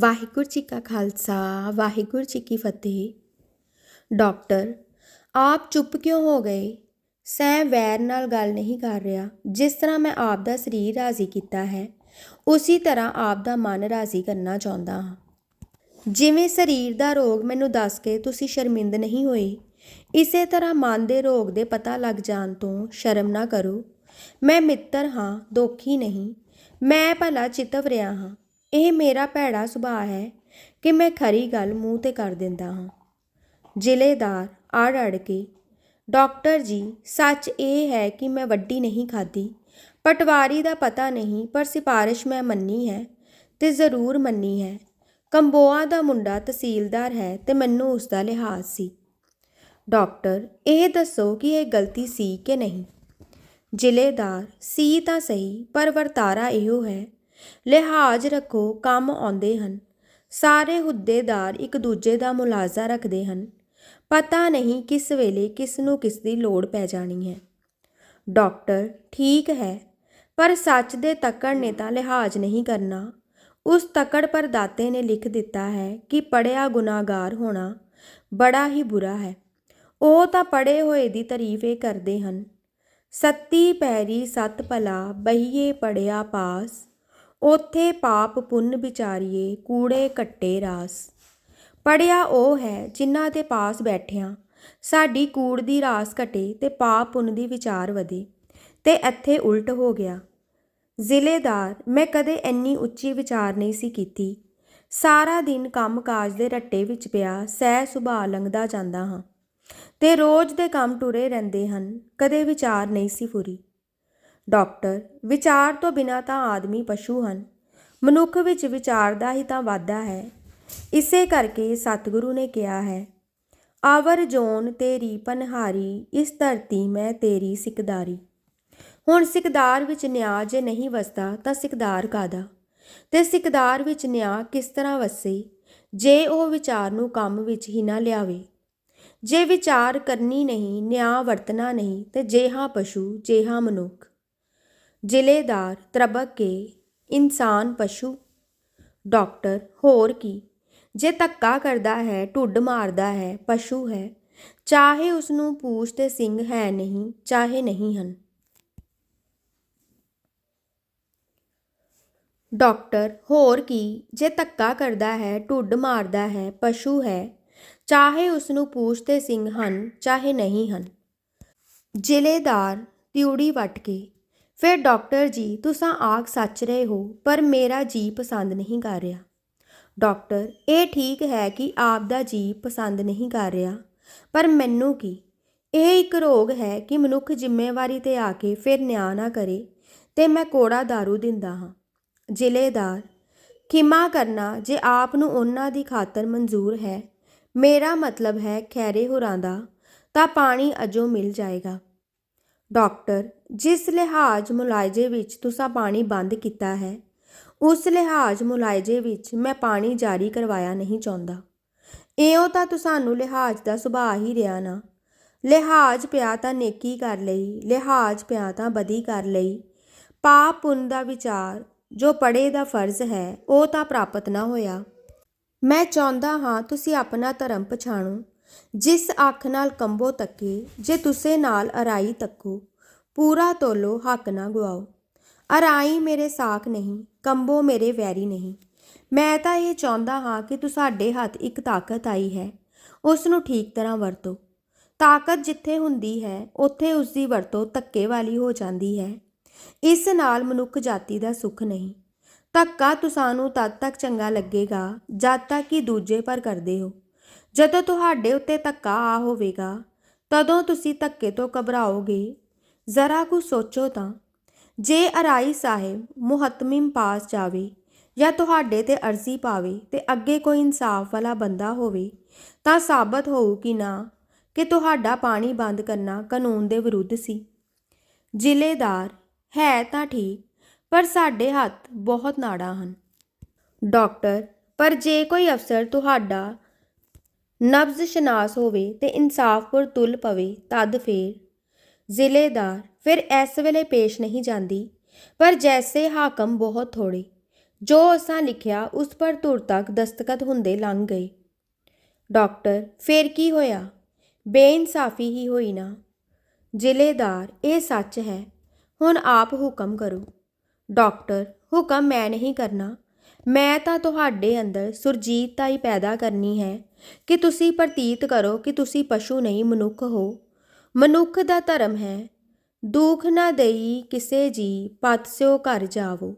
ਵਾਹਿਗੁਰੂ ਜੀ ਕਾ ਖਾਲਸਾ, ਵਾਹਿਗੁਰੂ ਜੀ ਕੀ ਫਤਿਹ। ਡਾਕਟਰ, ਆਪ ਚੁੱਪ ਕਿਉਂ ਹੋ ਗਏ? ਸੈਂ ਵੈਰ ਨਾਲ ਗੱਲ ਨਹੀਂ ਕਰ ਰਿਹਾ, ਜਿਸ ਤਰ੍ਹਾਂ ਮੈਂ ਆਪ ਦਾ ਸਰੀਰ ਰਾਜ਼ੀ ਕੀਤਾ ਹੈ, ਉਸੇ ਤਰ੍ਹਾਂ ਆਪ ਦਾ ਮਨ ਰਾਜ਼ੀ ਕਰਨਾ ਚਾਹੁੰਦਾ ਹਾਂ। ਜਿਵੇਂ ਸਰੀਰ ਦਾ ਰੋਗ ਮੈਨੂੰ ਦੱਸ ਕੇ ਤੁਸੀਂ ਸ਼ਰਮਿੰਦ ਨਹੀਂ ਹੋਏ, ਇਸੇ ਤਰ੍ਹਾਂ ਮਨ ਦੇ ਰੋਗ ਦੇ ਪਤਾ ਲੱਗ ਜਾਣ ਤੋਂ ਸ਼ਰਮ ਨਾ ਕਰੋ। ਮੈਂ ਮਿੱਤਰ ਹਾਂ, ਦੋਖੀ ਨਹੀਂ, ਮੈਂ ਭਲਾ ਚਿਤਵ ਰਿਹਾ ਹਾਂ। ਇਹ ਮੇਰਾ ਭੈੜਾ ਸੁਭਾਅ ਹੈ ਕਿ ਮੈਂ ਖਰੀ ਗੱਲ ਮੂੰਹ ਤੇ ਕਰ ਦਿੰਦਾ ਹਾਂ। ਜ਼ਿਲ੍ਹੇਦਾਰ ਅੜ ਅੜ ਕੇ, ਡਾਕਟਰ ਜੀ, ਸੱਚ ਇਹ ਹੈ ਕਿ ਮੈਂ ਵੱਡੀ ਨਹੀਂ ਖਾਦੀ ਪਟਵਾਰੀ ਦਾ ਪਤਾ ਨਹੀਂ, ਪਰ ਸਿਫਾਰਿਸ਼ ਮੈਂ ਮੰਨੀ ਹੈ ਤੇ ਜ਼ਰੂਰ ਮੰਨੀ ਹੈ। ਕੰਬੋਆ ਦਾ ਮੁੰਡਾ ਤਹਿਸੀਲਦਾਰ ਹੈ ਤੇ ਮੈਨੂੰ ਉਸ ਦਾ ਲਿਹਾਜ਼ ਸੀ। ਡਾਕਟਰ, ਇਹ ਦੱਸੋ ਕਿ ਇਹ ਗਲਤੀ ਸੀ ਕਿ ਨਹੀਂ? ਜ਼ਿਲ੍ਹੇਦਾਰ, ਸੀ ਤਾਂ ਸਹੀ, ਪਰ ਵਰਤਾਰਾ ਇਹੋ ਹੈ ਲਿਹਾਜ਼ ਰੱਖੋ, ਕੰਮ ਆਉਂਦੇ ਹਨ। ਸਾਰੇ ਹੁੱਦੇਦਾਰ ਇੱਕ ਦੂਜੇ ਦਾ ਮੁਲਾਜ਼ਾ ਰੱਖਦੇ ਹਨ। ਪਤਾ ਨਹੀਂ ਕਿਸ ਵੇਲੇ ਕਿਸ ਨੂੰ ਕਿਸ ਦੀ ਲੋੜ ਪੈ ਜਾਣੀ ਹੈ। ਡਾਕਟਰ, ਠੀਕ ਹੈ, ਪਰ ਸੱਚ ਦੇ ਤੱਕੜ ਨੇ ਤਾਂ ਲਿਹਾਜ਼ ਨਹੀਂ ਕਰਨਾ। ਉਸ ਤੱਕੜ ਪਰ ਦਾਤੇ ਨੇ ਲਿਖ ਦਿੱਤਾ ਹੈ ਕਿ ਪੜਿਆ ਗੁਨਾਹਗਾਰ ਹੋਣਾ ਬੜਾ ਹੀ ਬੁਰਾ ਹੈ। ਉਹ ਤਾਂ ਪੜੇ ਹੋਏ ਦੀ ਤਾਰੀਫ ਇਹ ਕਰਦੇ ਹਨ। ਸੱਤੀ ਪੈਰੀ ਸਤ ਭਲਾ ਬਹੀਏ ਪੜਿਆ ਪਾਸ ਉਥੇ ਪਾਪ ਪੁੰਨ ਵਿਚਾਰੀਏ, ਕੂੜੇ ਕੱਟੇ ਰਾਸ। ਪੜਿਆ ਉਹ ਹੈ, ਜਿਨ੍ਹਾਂ ਦੇ ਪਾਸ ਬੈਠਿਆਂ, ਸਾਡੀ ਕੂੜ ਦੀ ਰਾਸ ਘਟੇ ਤੇ ਪਾਪ ਪੁੰਨ ਦੀ ਵਿਚਾਰ ਵਧੇ, ਤੇ ਇੱਥੇ ਉਲਟ ਹੋ ਗਿਆ। ਜ਼ਿਲ੍ਹੇਦਾਰ, ਮੈਂ ਕਦੇ ਇੰਨੀ ਉੱਚੀ ਵਿਚਾਰ ਨਹੀਂ ਸੀ ਕੀਤੀ। ਸਾਰਾ ਦਿਨ ਕੰਮ-ਕਾਜ ਦੇ ਰੱਟੇ ਵਿੱਚ ਪਿਆ, ਸਹਿ ਸੁਭਾਅ ਲੰਘਦਾ ਜਾਂਦਾ ਹਾਂ। ਤੇ ਰੋਜ਼ ਦੇ ਕੰਮ ਟੁਰੇ ਰਹਿੰਦੇ ਹਨ, ਕਦੇ ਵਿਚਾਰ ਨਹੀਂ ਸੀ ਫੁਰੀ ਡਾਕਟਰ ਵਿਚਾਰ ਤੋਂ ਬਿਨਾ ਤਾਂ ਆਦਮੀ ਪਸ਼ੂ ਹਨ। ਮਨੁੱਖ ਵਿੱਚ ਵਿਚਾਰ ਦਾ ਹੀ ਤਾਂ ਵਾਧਾ ਹੈ। ਇਸੇ ਕਰਕੇ ਸਤਿਗੁਰੂ ਨੇ ਕਿਹਾ ਹੈ, ਆਵਰ ਜੋਨ ਤੇਰੀ ਪਨਹਾਰੀ, ਇਸ ਧਰਤੀ ਮੈਂ ਤੇਰੀ ਸਿਕਦਾਰੀ। ਹੁਣ ਸਿਕਦਾਰ ਵਿੱਚ ਨਿਆਂ ਜੇ ਨਹੀਂ ਵਸਦਾ ਤਾਂ ਸਿਕਦਾਰ ਕਾਦਾ ਤੇ ਸਿਕਦਾਰ ਵਿੱਚ ਨਿਆਂ ਕਿਸ ਤਰ੍ਹਾਂ ਵਸੇ? ਜੇ ਉਹ ਵਿਚਾਰ ਨੂੰ ਕੰਮ ਵਿੱਚ ਹੀ ਨਾ ਲਿਆਵੇ। ਜੇ ਵਿਚਾਰ ਕਰਨੀ ਨਹੀਂ, ਨਿਆਂ ਵਰਤਣਾ ਨਹੀਂ, ਤੇ ਜੇਹਾ ਪਸ਼ੂ ਜੇ ਹਾਂ ਮਨੁੱਖ। ਜ਼ਿਲ੍ਹੇਦਾਰ ਤ੍ਰਬਕ ਕੇ ਇਨਸਾਨ ਪਸ਼ੂ। ਡਾਕਟਰ, ਹੋਰ ਕੀ? ਜੇ ਧੱਕਾ ਕਰਦਾ ਹੈ, ਢੁੱਡ ਮਾਰਦਾ ਹੈ, ਪਸ਼ੂ ਹੈ, ਚਾਹੇ ਉਸ ਨੂੰ ਪੂਛ ਤੇ ਸਿੰਘ ਹੈ ਨਹੀਂ, ਚਾਹੇ ਨਹੀਂ ਹਨ। ਡਾਕਟਰ, ਹੋਰ ਕੀ? ਜੇ ਧੱਕਾ ਕਰਦਾ ਹੈ, ਢੁੱਡ ਮਾਰਦਾ ਹੈ, ਪਸ਼ੂ ਹੈ, ਚਾਹੇ ਉਸ ਨੂੰ ਪੂਛ ਤੇ ਸਿੰਘ ਹਨ, ਚਾਹੇ ਨਹੀਂ ਹਨ। ਜ਼ਿਲ੍ਹੇਦਾਰ, ਤਿਉੜੀ ਵੱਟ ਕੇ ਫਿਰ ਡਾਕਟਰ ਜੀ, ਤੁਸੀਂ ਆਖ ਸੱਚ ਰਹੇ ਹੋ, ਪਰ ਮੇਰਾ ਜੀ ਪਸੰਦ ਨਹੀਂ ਕਰ ਰਿਹਾ। ਡਾਕਟਰ, ਇਹ ਠੀਕ ਹੈ ਕਿ ਆਪ ਦਾ ਜੀ ਪਸੰਦ ਨਹੀਂ ਕਰ ਰਿਹਾ, ਪਰ ਮੈਨੂੰ ਕੀ? ਇਹ ਇੱਕ ਰੋਗ ਹੈ ਕਿ ਮਨੁੱਖ ਜ਼ਿੰਮੇਵਾਰੀ ਤੇ ਆ ਕੇ ਫਿਰ ਨਿਆਂ ਨਾ ਕਰੇ ਤੇ ਮੈਂ ਕੋੜਾ दारू ਦਿੰਦਾ ਹਾਂ। ਜ਼ਿਲ੍ਹੇਦਾਰ, ਖਿਮਾ ਕਰਨਾ ਜੇ ਆਪ ਨੂੰ ਉਹਨਾਂ ਦੀ ਖਾਤਰ ਮਨਜ਼ੂਰ ਹੈ, ਮੇਰਾ ਮਤਲਬ ਹੈ ਖੈਰੇ ਹੋਰਾਂ ਦਾ, ਤਾਂ ਪਾਣੀ ਅਜੋ ਮਿਲ ਜਾਏਗਾ। ਡਾਕਟਰ, ਜਿਸ ਲਿਹਾਜ਼ ਮੁਲਾਇਜੇ ਵਿੱਚ ਤੁਸੀਂ ਪਾਣੀ ਬੰਦ ਕੀਤਾ ਹੈ, ਉਸ ਲਿਹਾਜ਼ ਮੁਲਾਇਜੇ ਵਿੱਚ ਮੈਂ ਪਾਣੀ ਜਾਰੀ ਕਰਵਾਇਆ ਨਹੀਂ ਚਾਹੁੰਦਾ। ਇਉਂ ਤਾਂ ਤੁਹਾਨੂੰ ਲਿਹਾਜ਼ ਦਾ ਸੁਭਾਅ ਹੀ ਰਿਹਾ ਨਾ। ਲਿਹਾਜ਼ ਪਿਆ ਤਾਂ ਨੇਕੀ ਕਰ ਲਈ, ਲਿਹਾਜ਼ ਪਿਆ ਤਾਂ ਬਦੀ ਕਰ ਲਈ। ਪਾਪ ਪੁੰਨ ਦਾ ਵਿਚਾਰ, ਜੋ ਪੜੇ ਦਾ ਫਰਜ਼ ਹੈ, ਉਹ ਤਾਂ ਪ੍ਰਾਪਤ ਨਾ ਹੋਇਆ। ਮੈਂ ਚਾਹੁੰਦਾ ਹਾਂ ਤੁਸੀਂ ਆਪਣਾ ਧਰਮ ਪਛਾਣੋ। ਜਿਸ ਅੱਖ ਨਾਲ ਕੰਬੋ ਤੱਕੇ, ਜੇ ਤੁਸੇ ਨਾਲ ਅਰਾਈ ਤੱਕੋ, ਪੂਰਾ ਤੋਲੋ ਹੱਕ ਨਾ ਗਵਾਓ ਅਰਾਈ ਮੇਰੇ ਸਾਖ ਨਹੀਂ, ਕੰਬੋ ਮੇਰੇ ਵੈਰੀ ਨਹੀਂ। ਮੈਂ ਤਾਂ ਇਹ ਚਾਹੁੰਦਾ ਹਾਂ ਕਿ ਤੁਹਾਡੇ ਹੱਥ ਇੱਕ ਤਾਕਤ ਆਈ ਹੈ ਉਸ ਨੂੰ ਠੀਕ ਤਰ੍ਹਾਂ ਵਰਤੋ। ਤਾਕਤ ਜਿੱਥੇ ਹੁੰਦੀ ਹੈ, ਉੱਥੇ ਉਸ ਦੀ ਵਰਤੋਂ ਧੱਕੇ ਵਾਲੀ ਹੋ ਜਾਂਦੀ ਹੈ। ਇਸ ਨਾਲ ਮਨੁੱਖ ਜਾਤੀ ਦਾ ਸੁੱਖ ਨਹੀਂ। ਧੱਕਾ ਤੁਸਾਨੂੰ ਤਦ ਤੱਕ ਚੰਗਾ ਲੱਗੇਗਾ, ਜਦ ਤੱਕ ਕਿ ਦੂਜੇ ਪਰ ਕਰਦੇ ਹੋ। ਜਦੋਂ ਤੁਹਾਡੇ ਉੱਤੇ ਧੱਕਾ ਆ ਹੋਵੇਗਾ, ਤਦੋਂ ਤੁਸੀਂ ਧੱਕੇ ਤੋਂ ਘਬਰਾਓਗੇ। ਜ਼ਰਾ ਕੁ ਸੋਚੋ ਤਾਂ, ਜੇ ਅਰਾਈ ਸਾਹਿਬ ਮੁਹਤਮਿਮ ਪਾਸ ਜਾਵੇ ਜਾਂ ਤੁਹਾਡੇ ਤੇ ਅਰਜ਼ੀ ਪਾਵੇ ਤੇ ਅੱਗੇ ਕੋਈ ਇਨਸਾਫ ਵਾਲਾ ਬੰਦਾ ਹੋਵੇ, ਤਾਂ ਸਾਬਤ ਹੋਊ ਕਿ ਨਾ, ਕਿ ਤੁਹਾਡਾ ਪਾਣੀ ਬੰਦ ਕਰਨਾ ਕਾਨੂੰਨ ਦੇ ਵਿਰੁੱਧ ਸੀ। ਜ਼ਿਲ੍ਹੇਦਾਰ, ਹੈ ਤਾਂ ਠੀਕ, ਪਰ ਸਾਡੇ ਹੱਥ ਬਹੁਤ ਨਾੜਾ ਹਨ। ਡਾਕਟਰ, ਪਰ ਜੇ ਕੋਈ ਅਫਸਰ ਤੁਹਾਡਾ ਨਬਜ਼ ਸ਼ਨਾਸ ਹੋਵੇ ਤੇ ਇਨਸਾਫਪੁਰ ਤੁਲ ਪਵੇ, ਤਦ ਫੇਰ। ਜ਼ਿਲ੍ਹੇਦਾਰ, ਫਿਰ ਇਸ ਵੇਲੇ ਪੇਸ਼ ਨਹੀਂ ਜਾਂਦੀ, ਪਰ ਜੈਸੇ ਹਾਕਮ ਬਹੁਤ ਥੋੜੇ ਜੋ ਅਸਾਂ ਲਿਖਿਆ, ਉਸ ਪਰ ਤੁਰ ਤੱਕ ਦਸਤਖਤ ਹੁੰਦੇ ਲੰਘ ਗਏ। ਡਾਕਟਰ, ਫੇਰ ਕੀ ਹੋਇਆ? ਬੇਇਨਸਾਫੀ ਹੀ ਹੋਈ ਨਾ। ਜ਼ਿਲ੍ਹੇਦਾਰ, ਇਹ ਸੱਚ ਹੈ। ਹੁਣ ਆਪ ਹੁਕਮ ਕਰੋ। ਡਾਕਟਰ, ਹੁਕਮ ਮੈਂ ਨਹੀਂ ਕਰਨਾ। ਮੈਂ ਤਾਂ ਤੁਹਾਡੇ ਅੰਦਰ ਸੁਰਜੀਤਤਾ ਹੀ ਪੈਦਾ ਕਰਨੀ ਹੈ ਕਿ ਤੁਸੀਂ ਪ੍ਰਤੀਤ ਕਰੋ ਕਿ ਤੁਸੀਂ ਪਸ਼ੂ ਨਹੀਂ, ਮਨੁੱਖ ਹੋ। ਮਨੁੱਖ ਦਾ ਧਰਮ ਹੈ, ਦੁੱਖ ਨਾ ਦੇਈ ਕਿਸੇ ਜੀ ਪਤ ਸਿਓ ਘਰ ਜਾਵੋ।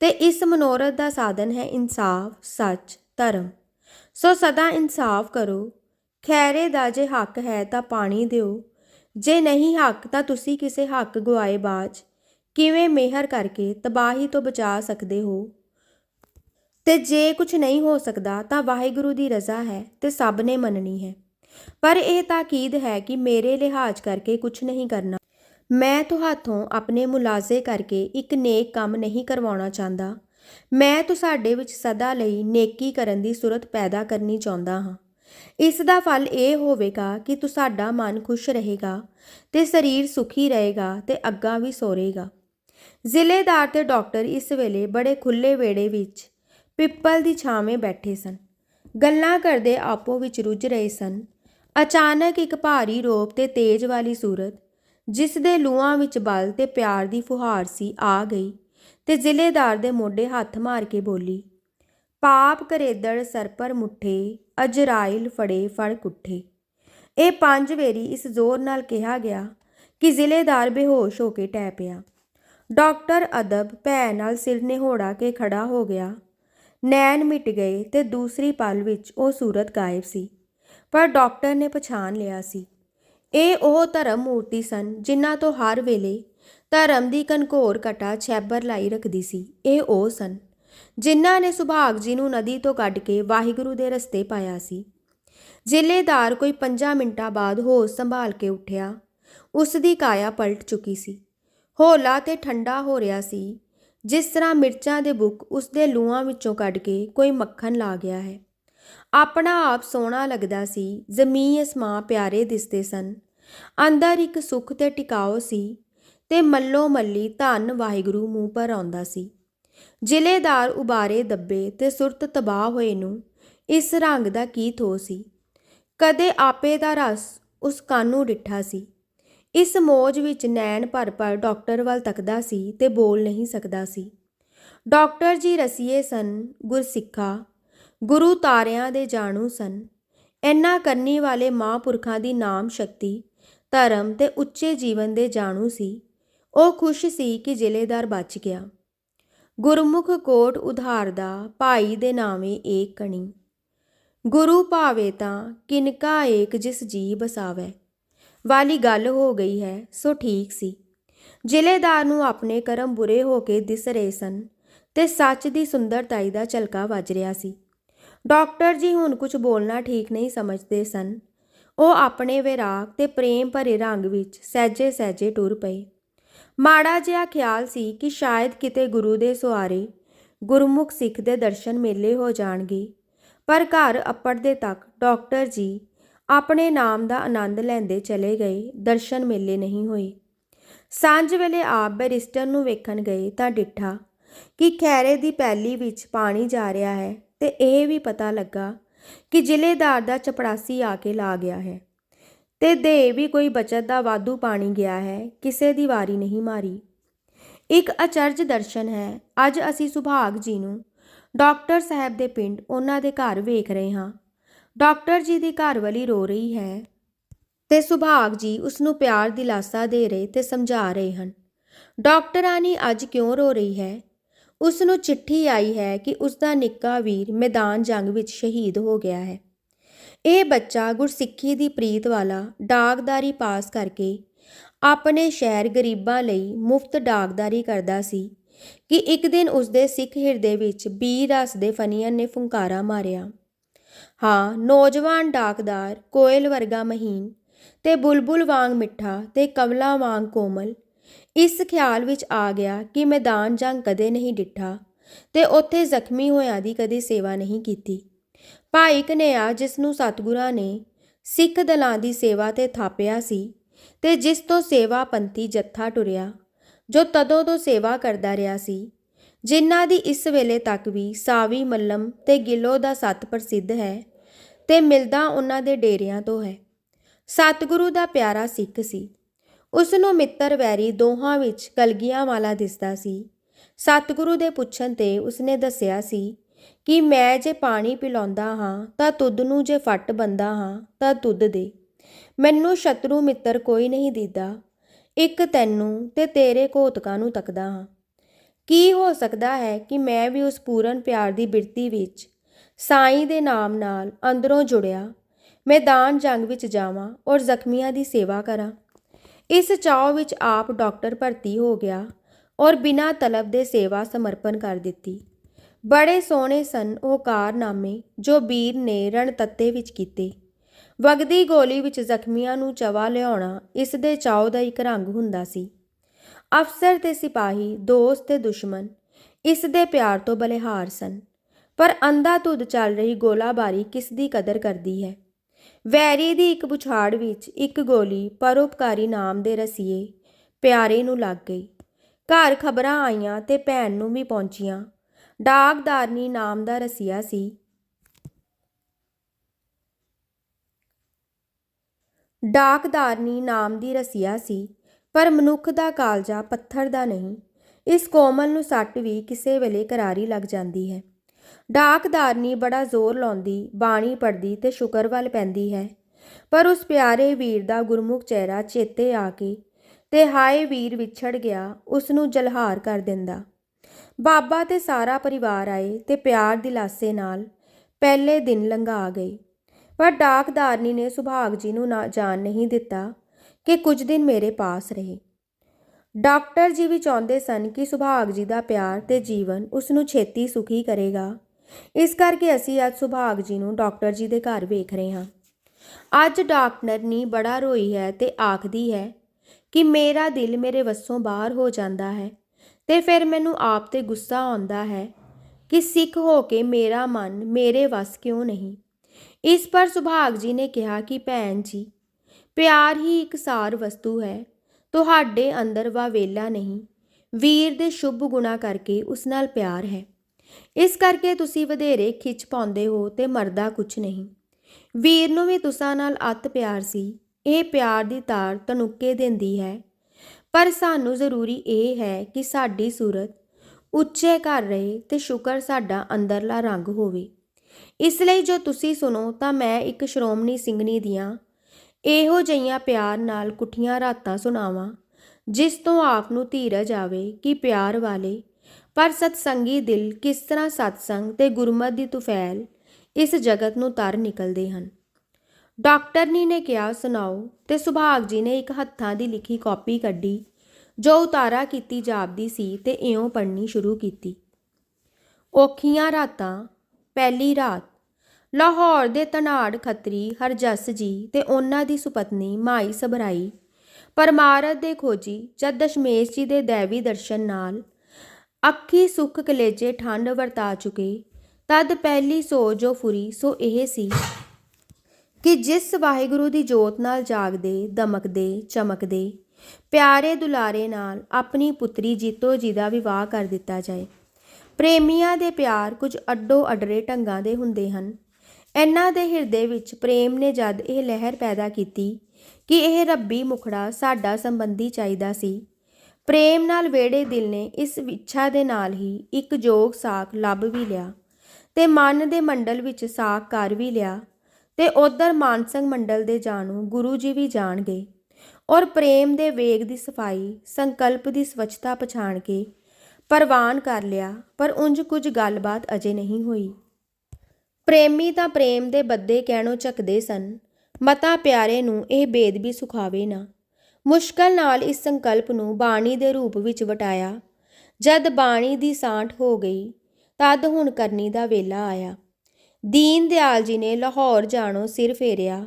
ਤੇ ਇਸ ਮਨੋਰਥ ਦਾ ਸਾਧਨ ਹੈ ਇਨਸਾਫ, ਸੱਚ, ਧਰਮ। ਸੋ ਸਦਾ ਇਨਸਾਫ ਕਰੋ। ਖੈਰੇ ਦਾ ਜੇ ਹੱਕ ਹੈ ਤਾਂ ਪਾਣੀ ਦਿਓ। ਜੇ ਨਹੀਂ ਹੱਕ ਤਾਂ ਤੁਸੀਂ ਕਿਸੇ ਹੱਕ ਗਵਾਏ ਬਾਜ। ਕਿਵੇਂ ਮਿਹਰ ਕਰਕੇ ਤਬਾਹੀ ਤੋਂ ਬਚਾ ਸਕਦੇ ਹੋ? ਤੇ ਜੇ ਕੁਝ ਨਹੀਂ ਹੋ ਸਕਦਾ ਤਾਂ ਵਾਹਿਗੁਰੂ ਦੀ ਰਜ਼ਾ ਹੈ ਤੇ ਸਭ ਨੇ ਮੰਨਣੀ ਹੈ। ਪਰ ਇਹ ਤਾਕੀਦ ਹੈ ਕਿ ਮੇਰੇ ਲਿਹਾਜ਼ ਕਰਕੇ ਕੁਝ ਨਹੀਂ ਕਰਨਾ। ਮੈਂ ਤੁਹਾਥੋਂ ਆਪਣੇ ਮੁਲਾਜ਼ੇ ਕਰਕੇ ਇੱਕ ਨੇਕ ਕੰਮ ਨਹੀਂ ਕਰਵਾਉਣਾ ਚਾਹੁੰਦਾ। ਮੈਂ ਤੁਹਾਡੇ ਵਿੱਚ ਸਦਾ ਲਈ ਨੇਕੀ ਕਰਨ ਦੀ ਸੁਰਤ ਪੈਦਾ ਕਰਨੀ ਚਾਹੁੰਦਾ ਹਾਂ। ਇਸ ਦਾ ਫਲ ਇਹ ਹੋਵੇਗਾ ਕਿ ਤੁਹਾਡਾ ਮਨ ਖੁਸ਼ ਰਹੇਗਾ ਤੇ ਸਰੀਰ ਸੁਖੀ ਰਹੇਗਾ ਤੇ ਅੱਗਾ ਵੀ ਸੋਰੇਗਾ। ਜ਼ਿਲ੍ਹੇਦਾਰ ਤੇ ਡਾਕਟਰ ਇਸ ਵੇਲੇ ਬੜੇ ਖੁੱਲੇ ਵੇੜੇ ਵਿੱਚ ਪਿੱਪਲ ਦੀ ਛਾਵੇਂ ਬੈਠੇ ਸਨ। ਗੱਲਾਂ ਕਰਦੇ ਆਪੋ ਵਿੱਚ ਰੁੱਝ ਰਹੇ ਸਨ। ਅਚਾਨਕ ਇੱਕ ਭਾਰੀ ਰੋਪ ਤੇ ਤੇਜ਼ ਵਾਲੀ ਸੂਰਤ, ਜਿਸ ਦੇ ਲੂਆਂ ਵਿੱਚ ਬਲ ਤੇ ਪਿਆਰ ਦੀ ਫੁਹਾਰ ਸੀ, ਆ ਗਈ ਤੇ ਜ਼ਿਲ੍ਹੇਦਾਰ ਦੇ ਮੋਢੇ ਹੱਥ ਮਾਰ ਕੇ ਬੋਲੀ, ਪਾਪ ਕਰੇਦੜ ਸਰਪਰ ਮੁੱਠੇ, ਅਜਰਾਇਲ ਫੜੇ ਫੜ ਕੁੱਠੇ। ਇਹ ਪੰਜ ਵੇਰੀ ਇਸ ਜ਼ੋਰ ਨਾਲ ਕਿਹਾ ਗਿਆ ਕਿ ਜ਼ਿਲ੍ਹੇਦਾਰ ਬੇਹੋਸ਼ ਹੋ ਕੇ ਟੈ ਪਿਆ। ਡਾਕਟਰ ਅਦਬ ਭੈ ਨਾਲ ਸਿਰ ਨਿਹੋੜਾ ਕੇ ਖੜਾ ਹੋ ਗਿਆ ਨੈਣ ਮਿਟ ਗਏ ਤੇ ਦੂਸਰੀ ਪਲ ਵਿੱਚ ਉਹ ਸੂਰਤ ਗਾਇਬ ਸੀ। ਪਰ ਡਾਕਟਰ ਨੇ ਪਛਾਣ ਲਿਆ ਸੀ। ਇਹ ਉਹ ਧਰਮ ਮੂਰਤੀ ਸਨ ਜਿਨ੍ਹਾਂ ਤੋਂ ਹਰ ਵੇਲੇ ਧਰਮ ਦੀ ਕਨਕੋਰ ਕਟਾ ਛੈਬਰ ਲਾਈ ਰੱਖਦੀ ਸੀ। ਇਹ ਉਹ ਸਨ ਜਿਨ੍ਹਾਂ ਨੇ ਸੁਭਾਗ ਜੀ ਨੂੰ ਨਦੀ ਤੋਂ ਕੱਢ ਕੇ ਵਾਹਿਗੁਰੂ ਦੇ ਰਸਤੇ ਪਾਇਆ ਸੀ। ਜ਼ਿਲ੍ਹੇਦਾਰ ਕੋਈ 5 ਮਿੰਟਾਂ ਬਾਅਦ ਹੋਸ਼ ਸੰਭਾਲ ਕੇ ਉੱਠਿਆ। ਉਸ ਦੀ ਕਾਇਆ ਪਲਟ ਚੁੱਕੀ ਸੀ। ਹੋਲਾ ਤੇ ਠੰਡਾ ਹੋ ਰਿਹਾ ਸੀ ਜਿਸ ਤਰ੍ਹਾਂ ਮਿਰਚਾਂ ਦੇ ਬੁੱਕ ਉਸ ਦੇ ਲੂਆਂ ਵਿੱਚੋਂ ਕੱਢ ਕੇ ਕੋਈ ਮੱਖਣ ਲਾ ਗਿਆ ਹੈ। ਆਪਣਾ ਆਪ ਸੋਹਣਾ ਲੱਗਦਾ ਸੀ, ਜ਼ਮੀਨ ਅਸਮਾਂ ਪਿਆਰੇ ਦਿਸਦੇ ਸਨ। ਅੰਦਰ ਇੱਕ ਸੁੱਖ ਤੇ ਟਿਕਾਓ ਸੀ ਤੇ ਮੱਲੋ ਮੱਲੀ ਧੰਨ ਵਾਹਿਗੁਰੂ ਮੂੰਹ ਪਰ ਆਉਂਦਾ ਸੀ। ਜ਼ਿਲ੍ਹੇਦਾਰ ਉਬਾਰੇ ਦੱਬੇ ਤੇ ਸੁਰਤ ਤਬਾਹ ਹੋਏ ਨੂੰ ਇਸ ਰੰਗ ਦਾ ਕੀ ਥੋ ਸੀ? ਕਦੇ ਆਪੇ ਦਾ ਰਸ ਉਸ ਕਾਨੂੰ ਡਿੱਠਾ ਸੀ। ਇਸ ਮੋਜ ਵਿੱਚ ਨੈਣ ਭਰ ਭਰ ਡਾਕਟਰ ਵੱਲ ਤੱਕਦਾ ਸੀ ਤੇ ਬੋਲ ਨਹੀਂ ਸਕਦਾ ਸੀ। ਡਾਕਟਰ ਜੀ ਰਸੀਏ ਸਨ, ਗੁਰਸਿੱਖਾ, ਗੁਰੂ ਤਾਰਿਆਂ ਦੇ ਜਾਣੂ ਸਨ। ਇੰਨਾ ਕਰਨੀ ਵਾਲੇ ਮਹਾਂਪੁਰਖਾਂ ਦੀ ਨਾਮ ਸ਼ਕਤੀ, ਧਰਮ ਤੇ ਉੱਚੇ ਜੀਵਨ ਦੇ ਜਾਣੂ ਸੀ। ਉਹ ਖੁਸ਼ ਸੀ ਕਿ ਜ਼ਿਲ੍ਹੇਦਾਰ ਬਚ ਗਿਆ। ਗੁਰਮੁਖ ਕੋਟ ਉਧਾਰ ਦਾ ਭਾਈ ਦੇ ਨਾਵੇਂ ਏਕ ਕਣੀ। ਗੁਰੂ ਭਾਵੇ ਤਾਂ ਕਿਨਕਾ ਏਕ ਜਿਸ ਜੀ ਬਸਾਵੇ ਵਾਲੀ ਗੱਲ ਹੋ ਗਈ ਹੈ, ਸੋ ਠੀਕ ਸੀ। ਜ਼ਿਲ੍ਹੇਦਾਰ ਨੂੰ ਆਪਣੇ ਕਰਮ ਬੁਰੇ ਹੋ ਕੇ ਦਿਸ ਰਹੇ ਸਨ ਤੇ ਸੱਚ ਦੀ ਸੁੰਦਰਤਾਈ ਦਾ ਝਲਕਾ ਵੱਜ ਰਿਹਾ ਸੀ। ਡਾਕਟਰ ਜੀ ਹੁਣ ਕੁਝ ਬੋਲਣਾ ਠੀਕ ਨਹੀਂ ਸਮਝਦੇ ਸਨ। ਉਹ ਆਪਣੇ ਵਿਰਾਗ ਤੇ ਪ੍ਰੇਮ ਭਰੇ ਰੰਗ ਵਿੱਚ ਸਹਿਜੇ ਸਹਿਜੇ ਟੁਰ ਪਏ। ਮਾੜਾ ਜਿਹਾ ਖਿਆਲ ਸੀ ਕਿ ਸ਼ਾਇਦ ਕਿਤੇ ਗੁਰੂ ਦੇ ਸੁਆਰੇ ਗੁਰਮੁਖ ਸਿੱਖ ਦੇ ਦਰਸ਼ਨ ਮੇਲੇ ਹੋ ਜਾਣਗੇ, ਪਰ ਘਰ ਅੱਪੜਦੇ ਤੱਕ ਡਾਕਟਰ ਜੀ ਆਪਣੇ ਨਾਮ ਦਾ ਆਨੰਦ ਲੈਂਦੇ ਚਲੇ ਗਏ, ਦਰਸ਼ਨ ਮੇਲੇ ਨਹੀਂ ਹੋਏ। ਸਾਂਝ ਵੇਲੇ ਆਪ ਬੈਰਿਸਟਰ ਨੂੰ ਵੇਖਣ ਗਏ ਤਾਂ ਡਿੱਠਾ ਕਿ ਖੈਰੇ ਦੀ ਪੈਲੀ ਵਿੱਚ ਪਾਣੀ ਜਾ ਰਿਹਾ ਹੈ ਤੇ ਇਹ ਵੀ ਪਤਾ ਲੱਗਾ ਕਿ ਜ਼ਿਲ੍ਹੇਦਾਰ ਦਾ ਚਪੜਾਸੀ ਆ ਕੇ ਲਾ ਗਿਆ ਹੈ ਤੇ ਦੇ ਵੀ ਕੋਈ ਬਚਤ ਦਾ ਵਾਧੂ ਪਾਣੀ ਗਿਆ ਹੈ, ਕਿਸੇ ਦੀ ਵਾਰੀ ਨਹੀਂ ਮਾਰੀ। ਇੱਕ ਅਚਰਜ ਦਰਸ਼ਨ ਹੈ, ਅੱਜ ਅਸੀਂ ਸੁਭਾਗ ਜੀ ਨੂੰ ਡਾਕਟਰ ਸਾਹਿਬ ਦੇ ਪਿੰਡ ਉਹਨਾਂ ਦੇ ਘਰ ਵੇਖ ਰਹੇ ਹਾਂ। ਡਾਕਟਰ ਜੀ ਦੀ ਘਰਵਾਲੀ ਰੋ ਰਹੀ ਹੈ ਤੇ ਸੁਭਾਗ ਜੀ ਉਸ ਨੂੰ ਪਿਆਰ ਦਿਲਾਸਾ ਦੇ ਰਹੇ ਤੇ ਸਮਝਾ ਰਹੇ ਹਨ। ਡਾਕਟਰਾਨੀ ਅੱਜ ਕਿਉਂ ਰੋ ਰਹੀ ਹੈ? ਉਸ ਨੂੰ ਚਿੱਠੀ ਆਈ ਹੈ ਕਿ ਉਸ ਦਾ ਨਿੱਕਾ ਵੀਰ ਮੈਦਾਨ ਜੰਗ ਵਿੱਚ ਸ਼ਹੀਦ ਹੋ ਗਿਆ ਹੈ। ਇਹ ਬੱਚਾ ਗੁਰਸਿੱਖੀ ਦੀ ਪ੍ਰੀਤ ਵਾਲਾ ਡਾਕਦਾਰੀ ਪਾਸ ਕਰਕੇ ਆਪਣੇ ਸ਼ਹਿਰ ਗਰੀਬਾਂ ਲਈ ਮੁਫਤ ਡਾਕਦਾਰੀ ਕਰਦਾ ਸੀ ਕਿ ਇੱਕ ਦਿਨ ਉਸ ਦੇ ਸਿੱਖ ਹਿਰਦੇ ਵਿੱਚ ਬੀਰ ਰਸ ਦੇ ਫਨੀਆਂ ਨੇ ਫੁੰਕਾਰਾ ਮਾਰਿਆ। ਹਾਂ, ਨੌਜਵਾਨ ਡਾਕਦਾਰ, ਕੋਇਲ ਵਰਗਾ ਮਹੀਨ ਤੇ ਬੁਲਬੁਲ ਵਾਂਗ ਮਿੱਠਾ ਤੇ ਕਮਲਾ ਵਾਂਗ ਕੋਮਲ। ਇਸ ਖਿਆਲ ਵਿੱਚ ਆ ਗਿਆ ਕਿ ਮੈਦਾਨ ਜੰਗ ਕਦੇ ਨਹੀਂ ਡਿੱਠਾ ਤੇ ਉੱਥੇ ਜ਼ਖਮੀ ਹੋਇਆਂ ਦੀ ਕਦੇ ਸੇਵਾ ਨਹੀਂ ਕੀਤੀ। ਭਾਈ ਕਨਿਆ ਜਿਸ ਨੂੰ ਸਤਿਗੁਰਾਂ ਨੇ ਸਿੱਖ ਦਲਾਂ ਦੀ ਸੇਵਾ ਤੇ ਥਾਪਿਆ ਸੀ ਤੇ ਜਿਸ ਤੋਂ ਸੇਵਾ ਪੰਥੀ ਜੱਥਾ ਟੁਰਿਆ, ਜੋ ਤਦੋਂ ਤੋਂ ਸੇਵਾ ਕਰਦਾ ਰਿਹਾ ਸੀ, ਜਿਨ੍ਹਾਂ ਦੀ ਇਸ ਵੇਲੇ ਤੱਕ ਵੀ ਸਾਵੀ ਮੱਲਮ ਤੇ ਗਿੱਲੋ ਦਾ ਸੱਤ ਪ੍ਰਸਿੱਧ ਹੈ ਤੇ ਮਿਲਦਾ ਉਹਨਾਂ ਦੇ ਡੇਰਿਆਂ ਤੋਂ ਹੈ। ਸਤਿਗੁਰੂ ਦਾ ਪਿਆਰਾ ਸਿੱਖ ਸੀ। ਉਸ ਨੂੰ ਮਿੱਤਰ ਵੈਰੀ ਦੋਹਾਂ ਵਿੱਚ ਕਲਗੀਆਂ ਵਾਲਾ ਦਿਸਦਾ ਸੀ। ਸਤਿਗੁਰੂ ਦੇ ਪੁੱਛਣ ਤੇ ਉਸਨੇ ਦੱਸਿਆ ਸੀ ਕਿ ਮੈਂ ਜੇ ਪਾਣੀ ਪਿਲਾਉਂਦਾ ਹਾਂ ਤਾਂ ਤੁਧ ਨੂੰ ਜੇ ਫੱਟ ਬੰਦਾ ਹਾਂ ਤਾਂ ਤੁਧ ਦੇ। ਮੈਨੂੰ ਸ਼ਤਰੂ ਮਿੱਤਰ ਕੋਈ ਨਹੀਂ ਦੀਦਾ ਇੱਕ ਤੈਨੂੰ ਤੇ ਤੇਰੇ ਘੋਤਕਾਂ ਨੂੰ ਤੱਕਦਾ ਹਾਂ। ਕੀ ਹੋ ਸਕਦਾ ਹੈ ਕਿ ਮੈਂ ਵੀ ਉਸ ਪੂਰਨ ਪਿਆਰ ਦੀ ਬਿਰਤੀ ਵਿੱਚ ਸਾਈਂ ਦੇ ਨਾਮ ਨਾਲ ਅੰਦਰੋਂ ਜੁੜਿਆ ਮੈਦਾਨ ਜੰਗ ਵਿੱਚ ਜਾਵਾਂ ਔਰ ਜ਼ਖਮੀਆਂ ਦੀ ਸੇਵਾ ਕਰਾਂ। ਇਸ ਚਾਅ ਵਿੱਚ ਆਪ ਡਾਕਟਰ ਭਰਤੀ ਹੋ ਗਿਆ ਔਰ ਬਿਨਾਂ ਤਲਬ ਦੇ ਸੇਵਾ ਸਮਰਪਣ ਕਰ ਦਿੱਤੀ। ਬੜੇ ਸੋਹਣੇ ਸਨ ਉਹ ਕਾਰਨਾਮੇ ਜੋ ਵੀਰ ਨੇ ਰਣਤੱਤੇ ਵਿੱਚ ਕੀਤੇ। ਵਗਦੀ ਗੋਲੀ ਵਿੱਚ ਜ਼ਖਮੀਆਂ ਨੂੰ ਚਵਾ ਲਿਆਉਣਾ ਇਸ ਦੇ ਚਾਉ ਦਾ ਇੱਕ ਰੰਗ ਹੁੰਦਾ ਸੀ। ਅਫਸਰ ਤੇ ਸਿਪਾਹੀ, ਦੋਸਤ ਤੇ ਦੁਸ਼ਮਣ ਇਸ ਦੇ ਪਿਆਰ ਤੋਂ ਬਲਿਹਾਰ ਸਨ। ਪਰ ਅੰਧਾ ਧੁੱਧ ਚੱਲ ਰਹੀ ਗੋਲਾਬਾਰੀ ਕਿਸ ਦੀ ਕਦਰ ਕਰਦੀ ਹੈ? ਵੈਰੀ ਦੀ ਇੱਕ ਬੁਛਾੜ ਵਿੱਚ ਇੱਕ ਗੋਲੀ ਪਰਉਪਕਾਰੀ ਨਾਮ ਦੇ ਰਸੀਏ ਪਿਆਰੇ ਨੂੰ ਲੱਗ ਗਈ। ਘਰ ਖਬਰਾਂ ਆਈਆਂ ਤੇ ਭੈਣ ਨੂੰ ਵੀ ਪਹੁੰਚੀਆਂ। ਡਾਕਦਾਰਨੀ ਨਾਮ ਦਾ ਰਸੀਆ ਸੀ। ਡਾਕਦਾਰਨੀ ਨਾਮ ਦੀ ਰਸੀਆ ਸੀ, ਪਰ ਮਨੁੱਖ ਦਾ ਕਾਲਜਾ ਪੱਥਰ ਦਾ ਨਹੀਂ। ਇਸ ਕੋਮਲ ਨੂੰ ਸੱਟ ਵੀ ਕਿਸੇ ਵੇਲੇ ਕਰਾਰੀ ਲੱਗ ਜਾਂਦੀ ਹੈ। ਡਾਕਦਾਰਨੀ ਬੜਾ ਜ਼ੋਰ ਲਾਉਂਦੀ, ਬਾਣੀ ਪੜਦੀ ਤੇ ਸ਼ੁਕਰ ਵੱਲ ਪੈਂਦੀ ਹੈ। ਪਰ ਉਸ ਪਿਆਰੇ ਵੀਰ ਦਾ ਗੁਰਮੁਖ ਚਿਹਰਾ ਚੇਤੇ ਆ ਕੇ ਤੇ ਹਾਏ ਵੀਰ ਵਿਛੜ ਗਿਆ ਉਸ ਨੂੰ ਜਲਹਾਰ ਕਰ ਦਿੰਦਾ। ਬਾਬਾ ਤੇ ਸਾਰਾ ਪਰਿਵਾਰ ਆਏ ਤੇ ਪਿਆਰ ਦਿਲਾਸੇ ਨਾਲ ਪਹਿਲੇ ਦਿਨ ਲੰਘਾ ਗਏ। ਪਰ ਡਾਕਦਾਰਨੀ ਨੇ ਸੁਭਾਗ ਜੀ ਨੂੰ ਨਾ ਜਾਣ ਨਹੀਂ ਦਿੱਤਾ ਕਿ ਕੁਝ ਦਿਨ ਮੇਰੇ ਪਾਸ ਰਹੇ। ਡਾਕਟਰ ਜੀ ਵੀ ਚਾਹੁੰਦੇ ਸਨ ਕਿ ਸੁਭਾਗ ਜੀ ਦਾ ਪਿਆਰ ਤੇ ਜੀਵਨ ਉਸ ਨੂੰ ਛੇਤੀ ਸੁਖੀ ਕਰੇਗਾ। ਇਸ ਕਰਕੇ ਅਸੀਂ ਅੱਜ ਸੁਭਾਗ ਜੀ ਨੂੰ ਡਾਕਟਰ ਜੀ ਦੇ ਘਰ ਵੇਖ ਰਹੇ ਹਾਂ। ਅੱਜ ਡਾਕਟਰ ਨੀ ਬੜਾ ਰੋਈ ਹੈ ਤੇ ਆਖਦੀ ਹੈ ਕਿ ਮੇਰਾ ਦਿਲ ਮੇਰੇ ਵੱਸੋਂ ਬਾਹਰ ਹੋ ਜਾਂਦਾ ਹੈ ਤੇ ਫਿਰ ਮੈਨੂੰ ਆਪ ਤੇ ਗੁੱਸਾ ਆਉਂਦਾ ਹੈ ਕਿ ਸਿੱਖ ਹੋ ਕੇ ਮੇਰਾ ਮਨ ਮੇਰੇ ਵੱਸ ਕਿਉਂ ਨਹੀਂ? ਇਸ ਪਰ ਸੁਭਾਗ ਜੀ ਨੇ ਕਿਹਾ ਕਿ ਭੈਣ ਜੀ, ਪਿਆਰ ਹੀ ਇੱਕ ਸਾਰ ਵਸਤੂ ਹੈ। ਤੁਹਾਡੇ ਅੰਦਰ ਵਾਵੇਲਾ ਨਹੀਂ। ਵੀਰ ਦੇ ਸ਼ੁਭ ਗੁਣਾ ਕਰਕੇ ਉਸ ਨਾਲ ਪਿਆਰ ਹੈ। ਇਸ ਕਰਕੇ ਤੁਸੀਂ ਵਧੇਰੇ ਖਿੱਚ ਪਾਉਂਦੇ ਹੋ ਤੇ ਮਰਦਾ ਕੁਛ ਨਹੀਂ। ਵੀਰ ਨੂੰ ਵੀ ਤੁਸਾਂ ਨਾਲ ਅਤ ਪਿਆਰ ਸੀ। ਇਹ ਪਿਆਰ ਦੀ ਤਾਰ ਤਨੁੱਕੇ ਦਿੰਦੀ ਹੈ। ਪਰ ਸਾਨੂੰ ਜ਼ਰੂਰੀ ਇਹ ਹੈ ਕਿ ਸਾਡੀ ਸੂਰਤ ਉੱਚੇ ਕਰ ਰਹੇ ਤੇ ਸ਼ੁਕਰ ਸਾਡਾ ਅੰਦਰਲਾ ਰੰਗ ਹੋਵੇ। ਇਸ ਲਈ ਜੋ ਤੁਸੀਂ ਸੁਣੋ ਤਾਂ ਮੈਂ ਇੱਕ ਸ਼੍ਰੋਮਣੀ ਸਿੰਘਣੀ ਦੀਆਂ ਇਹੋ ਜਿਹੀਆਂ ਪਿਆਰ ਨਾਲ ਕੁੱਠੀਆਂ ਰਾਤਾਂ ਸੁਣਾਵਾਂ, ਜਿਸ ਤੋਂ ਆਪ ਨੂੰ ਧੀਰਜ ਆਵੇ ਕਿ ਪਿਆਰ ਵਾਲੇ, ਪਰ ਸਤਸੰਗੀ ਦਿਲ ਕਿਸ ਤਰ੍ਹਾਂ ਸਤਸੰਗ ਤੇ ਗੁਰਮਤ ਦੀ ਤੁਫੈਲ ਇਸ ਜਗਤ ਨੂੰ ਤਰ ਨਿਕਲਦੇ ਹਨ। ਡਾਕਟਰਨੀ ਨੇ ਕਿਹਾ, ਸੁਣਾਓ। ਤੇ ਸੁਭਾਗ ਜੀ ਨੇ ਇੱਕ ਹੱਥਾਂ ਦੀ ਲਿਖੀ ਕਾਪੀ ਕੱਢੀ, ਜੋ ਉਤਾਰਾ ਕੀਤੀ ਜਾਪਦੀ ਸੀ ਤੇ ਇਉਂ ਪੜ੍ਹਨੀ ਸ਼ੁਰੂ ਕੀਤੀ। ਔਖੀਆਂ ਰਾਤਾਂ, ਪਹਿਲੀ ਰਾਤ। ਲਾਹੌਰ ਦੇ ਤਨਾੜ ਖੱਤਰੀ ਹਰਜਸ ਜੀ ਤੇ ਉਹਨਾਂ ਦੀ ਸੁਪਤਨੀ ਮਾਈ ਸਬਰਾਈ ਪਰਮਾਰਥ ਦੇ ਖੋਜੀ ਜਦ ਦਸ਼ਮੇਸ਼ ਜੀ ਦੇ ਦੇਵੀ ਦਰਸ਼ਨ ਨਾਲ ਅੱਖੀ ਸੁੱਖ ਕਲੇਜੇ ਠੰਡ ਵਰਤਾ ਚੁਕੇ। ਤਦ ਪਹਿਲੀ ਸੋ ਜੋ ਫੁਰੀ, ਸੋ ਇਹ ਸੀ ਕਿ ਜਿਸ ਵਾਹਿਗੁਰੂ ਦੀ ਜੋਤ ਨਾਲ ਜਾਗਦੇ, ਦਮਕਦੇ, ਚਮਕਦੇ, ਪਿਆਰੇ ਦੁਲਾਰੇ ਨਾਲ ਆਪਣੀ ਪੁੱਤਰੀ ਜੀਤੋ ਜੀ ਦਾ ਵਿਵਾਹ ਕਰ ਦਿੱਤਾ ਜਾਏ। ਪ੍ਰੇਮੀਆਂ ਦੇ ਪਿਆਰ ਕੁਝ ਅੱਡੋ ਅਡਰੇ ਢੰਗਾਂ ਦੇ ਹੁੰਦੇ ਹਨ। ਇਹਨਾਂ ਦੇ ਹਿਰਦੇ ਵਿੱਚ ਪ੍ਰੇਮ ਨੇ ਜਦ ਇਹ ਲਹਿਰ ਪੈਦਾ ਕੀਤੀ ਕਿ ਇਹ ਰੱਬੀ ਮੁਖੜਾ ਸਾਡਾ ਸੰਬੰਧੀ ਚਾਹੀਦਾ ਸੀ। ਪ੍ਰੇਮ ਨਾਲ ਵੇੜੇ ਦਿਲ ਨੇ ਇਸ ਇੱਛਾ ਦੇ ਨਾਲ ਹੀ ਇੱਕ ਜੋਗ ਸਾਖ ਲੱਭ ਵੀ ਲਿਆ ਤੇ ਮਨ ਦੇ ਮੰਡਲ ਵਿੱਚ ਸਾਖ ਕਰ ਵੀ ਲਿਆ ਤੇ ਉਧਰ ਮਾਨਸੰਗ ਮੰਡਲ ਦੇ ਜਾਣੂ ਗੁਰੂ ਜੀ ਵੀ ਜਾਣ ਗਏ ਔਰ ਪ੍ਰੇਮ ਦੇ ਵੇਗ ਦੀ ਸਫ਼ਾਈ, ਸੰਕਲਪ ਦੀ ਸਵੱਛਤਾ ਪਛਾਣ ਕੇ ਪਰਵਾਨ ਕਰ ਲਿਆ, ਪਰ ਉਂਝ ਕੁਝ ਗੱਲਬਾਤ ਅਜੇ ਨਹੀਂ ਹੋਈ। ਪ੍ਰੇਮੀ ਤਾਂ ਪ੍ਰੇਮ ਦੇ ਬੱਦੇ ਕਹਿਣੋ ਝਕਦੇ ਸਨ। ਮਤਾ ਪਿਆਰੇ ਨੂੰ ਇਹ ਬੇਦ ਵੀ ਸੁਖਾਵੇ ਨਾ। ਮੁਸ਼ਕਲ ਨਾਲ ਇਸ ਸੰਕਲਪ ਨੂੰ ਬਾਣੀ ਦੇ ਰੂਪ ਵਿੱਚ ਵਟਾਇਆ। ਜਦ ਬਾਣੀ ਦੀ ਸਾਂਠ ਹੋ ਗਈ, ਤਦ ਹੁਣ ਕਰਨੀ ਦਾ ਵੇਲਾ ਆਇਆ। ਦੀਨ ਦਿਆਲ ਜੀ ਨੇ ਲਾਹੌਰ ਜਾਣੋ ਸਿਰ ਫੇਰਿਆ।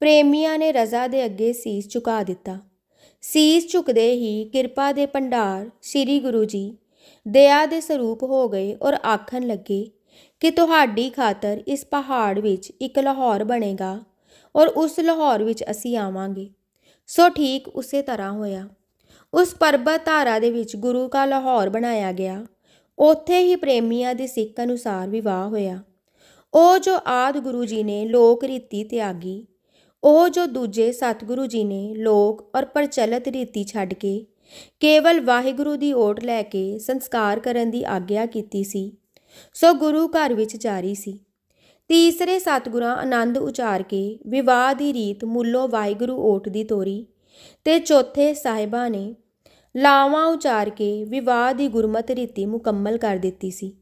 ਪ੍ਰੇਮੀਆਂ ਨੇ ਰਜ਼ਾ ਦੇ ਅੱਗੇ ਸੀਸ ਝੁਕਾ ਦਿੱਤਾ। ਸੀਸ ਝੁਕਦੇ ਹੀ ਕਿਰਪਾ ਦੇ ਭੰਡਾਰ ਸ੍ਰੀ ਗੁਰੂ ਜੀ ਦਇਆ ਦੇ ਸਰੂਪ ਹੋ ਗਏ ਔਰ ਆਖਣ ਲੱਗੇ ਕਿ ਤੁਹਾਡੀ ਖਾਤਰ ਇਸ ਪਹਾੜ ਵਿੱਚ ਇੱਕ ਲਾਹੌਰ ਬਣੇਗਾ ਔਰ ਉਸ ਲਾਹੌਰ ਵਿੱਚ ਅਸੀਂ ਆਵਾਂਗੇ। ਸੋ ਠੀਕ ਉਸੇ ਤਰ੍ਹਾਂ ਹੋਇਆ। ਉਸ ਪਰਬਤ ਧਾਰਾ ਦੇ ਵਿੱਚ ਗੁਰੂ ਕਾ ਲਾਹੌਰ ਬਣਾਇਆ ਗਿਆ। ਉੱਥੇ ਹੀ ਪ੍ਰੇਮੀਆਂ ਦੀ ਸਿੱਖ ਅਨੁਸਾਰ ਵਿਵਾਹ ਹੋਇਆ। ਉਹ ਜੋ ਆਦ ਗੁਰੂ ਜੀ ਨੇ ਲੋਕ ਰੀਤੀ ਤਿਆਗੀ, ਉਹ ਜੋ ਦੂਜੇ ਸਤਿਗੁਰੂ ਜੀ ਨੇ ਲੋਕ ਔਰ ਪ੍ਰਚਲਿਤ ਰੀਤੀ ਛੱਡ ਕੇ ਕੇਵਲ ਵਾਹਿਗੁਰੂ ਦੀ ਓਟ ਲੈ ਕੇ ਸੰਸਕਾਰ ਕਰਨ ਦੀ ਆਗਿਆ ਕੀਤੀ ਸੀ ਸੋ ਗੁਰੂ ਘਰ ਵਿੱਚ ਜਾਰੀ ਸੀ। ਤੀਸਰੇ ਸਤਿਗੁਰਾਂ ਆਨੰਦ ਉਚਾਰ ਕੇ ਵਿਵਾਹ ਦੀ ਰੀਤ ਮੁੱਲੋਂ ਵਾਹਿਗੁਰੂ ਓਟ ਦੀ ਤੋਰੀ ਤੇ ਚੌਥੇ ਸਾਹਿਬਾਂ ਨੇ ਲਾਵਾਂ ਉਚਾਰ ਕੇ ਵਿਵਾਹ ਦੀ ਗੁਰਮਤ ਰੀਤੀ ਮੁਕੰਮਲ ਕਰ ਦਿੱਤੀ ਸੀ।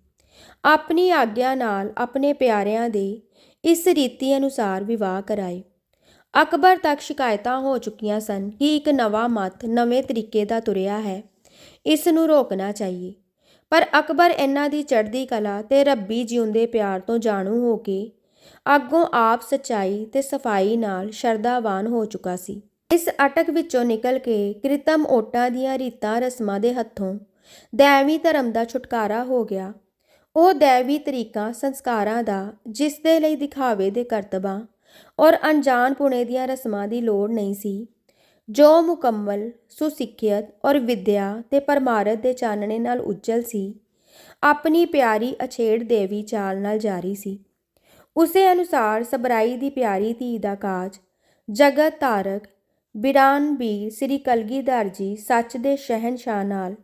ਆਪਣੀ ਆਗਿਆ ਨਾਲ ਆਪਣੇ ਪਿਆਰਿਆਂ ਦੇ ਇਸ ਰੀਤੀ ਅਨੁਸਾਰ ਵਿਵਾਹ ਕਰਾਏ। ਅਕਬਰ ਤੱਕ ਸ਼ਿਕਾਇਤਾਂ ਹੋ ਚੁੱਕੀਆਂ ਸਨ ਕਿ ਇੱਕ ਨਵਾਂ ਮਤ ਨਵੇਂ ਤਰੀਕੇ ਦਾ ਤੁਰਿਆ ਹੈ। ਇਸ ਨੂੰ ਰੋਕਣਾ ਚਾਹੀਏ। ਪਰ ਅਕਬਰ ਇਹਨਾਂ ਦੀ ਚੜ੍ਹਦੀ ਕਲਾ ਤੇ ਰੱਬੀ ਜਿਉਂਦੇ ਪਿਆਰ ਤੋਂ ਜਾਣੂ ਹੋ ਕੇ ਅੱਗੋਂ ਆਪ ਸਚਾਈ ਤੇ ਸਫ਼ਾਈ ਨਾਲ ਸ਼ਰਧਾਵਾਨ ਹੋ ਚੁੱਕਾ ਸੀ। ਇਸ ਅਟਕ ਵਿੱਚੋਂ ਨਿਕਲ ਕੇ ਕ੍ਰਿਤਮ ਓਟਾਂ ਦੀਆਂ ਰੀਤਾਂ ਰਸਮਾਂ ਦੇ ਹੱਥੋਂ ਦੈਵੀ ਧਰਮ ਦਾ ਛੁਟਕਾਰਾ ਹੋ ਗਿਆ। ਉਹ ਦੈਵੀ ਤਰੀਕਾਂ ਸੰਸਕਾਰਾਂ ਦਾ, ਜਿਸ ਦੇ ਲਈ ਦਿਖਾਵੇ ਦੇ ਕਰਤਬਾਂ ਔਰ ਅਣਜਾਣ ਪੁਣੇ ਦੀਆਂ ਰਸਮਾਂ ਦੀ ਲੋੜ ਨਹੀਂ ਸੀ। ਜੋ ਮੁਕੰਮਲ, ਸੁਸਿੱਖਿਅਤ ਔਰ ਵਿੱਦਿਆ ਤੇ ਪਰਮਾਰਥ ਦੇ ਚਾਨਣੇ ਨਾਲ ਉੱਜਲ ਸੀ, ਆਪਣੀ ਪਿਆਰੀ ਅਛੇੜ ਦੇਵੀ ਚਾਲ ਨਾਲ ਜਾਰੀ ਸੀ। ਉਸੇ ਅਨੁਸਾਰ ਸਬਰਾਈ ਦੀ ਪਿਆਰੀ ਧੀ ਦਾ ਕਾਜ, ਜਗਤ ਤਾਰਕ ਬਿਰਾਨ ਬੀਰ ਸ੍ਰੀ ਕਲਗੀਧਰ ਜੀ ਸੱਚ ਦੇ ਸ਼ਹਿਨशाह ਨਾਲ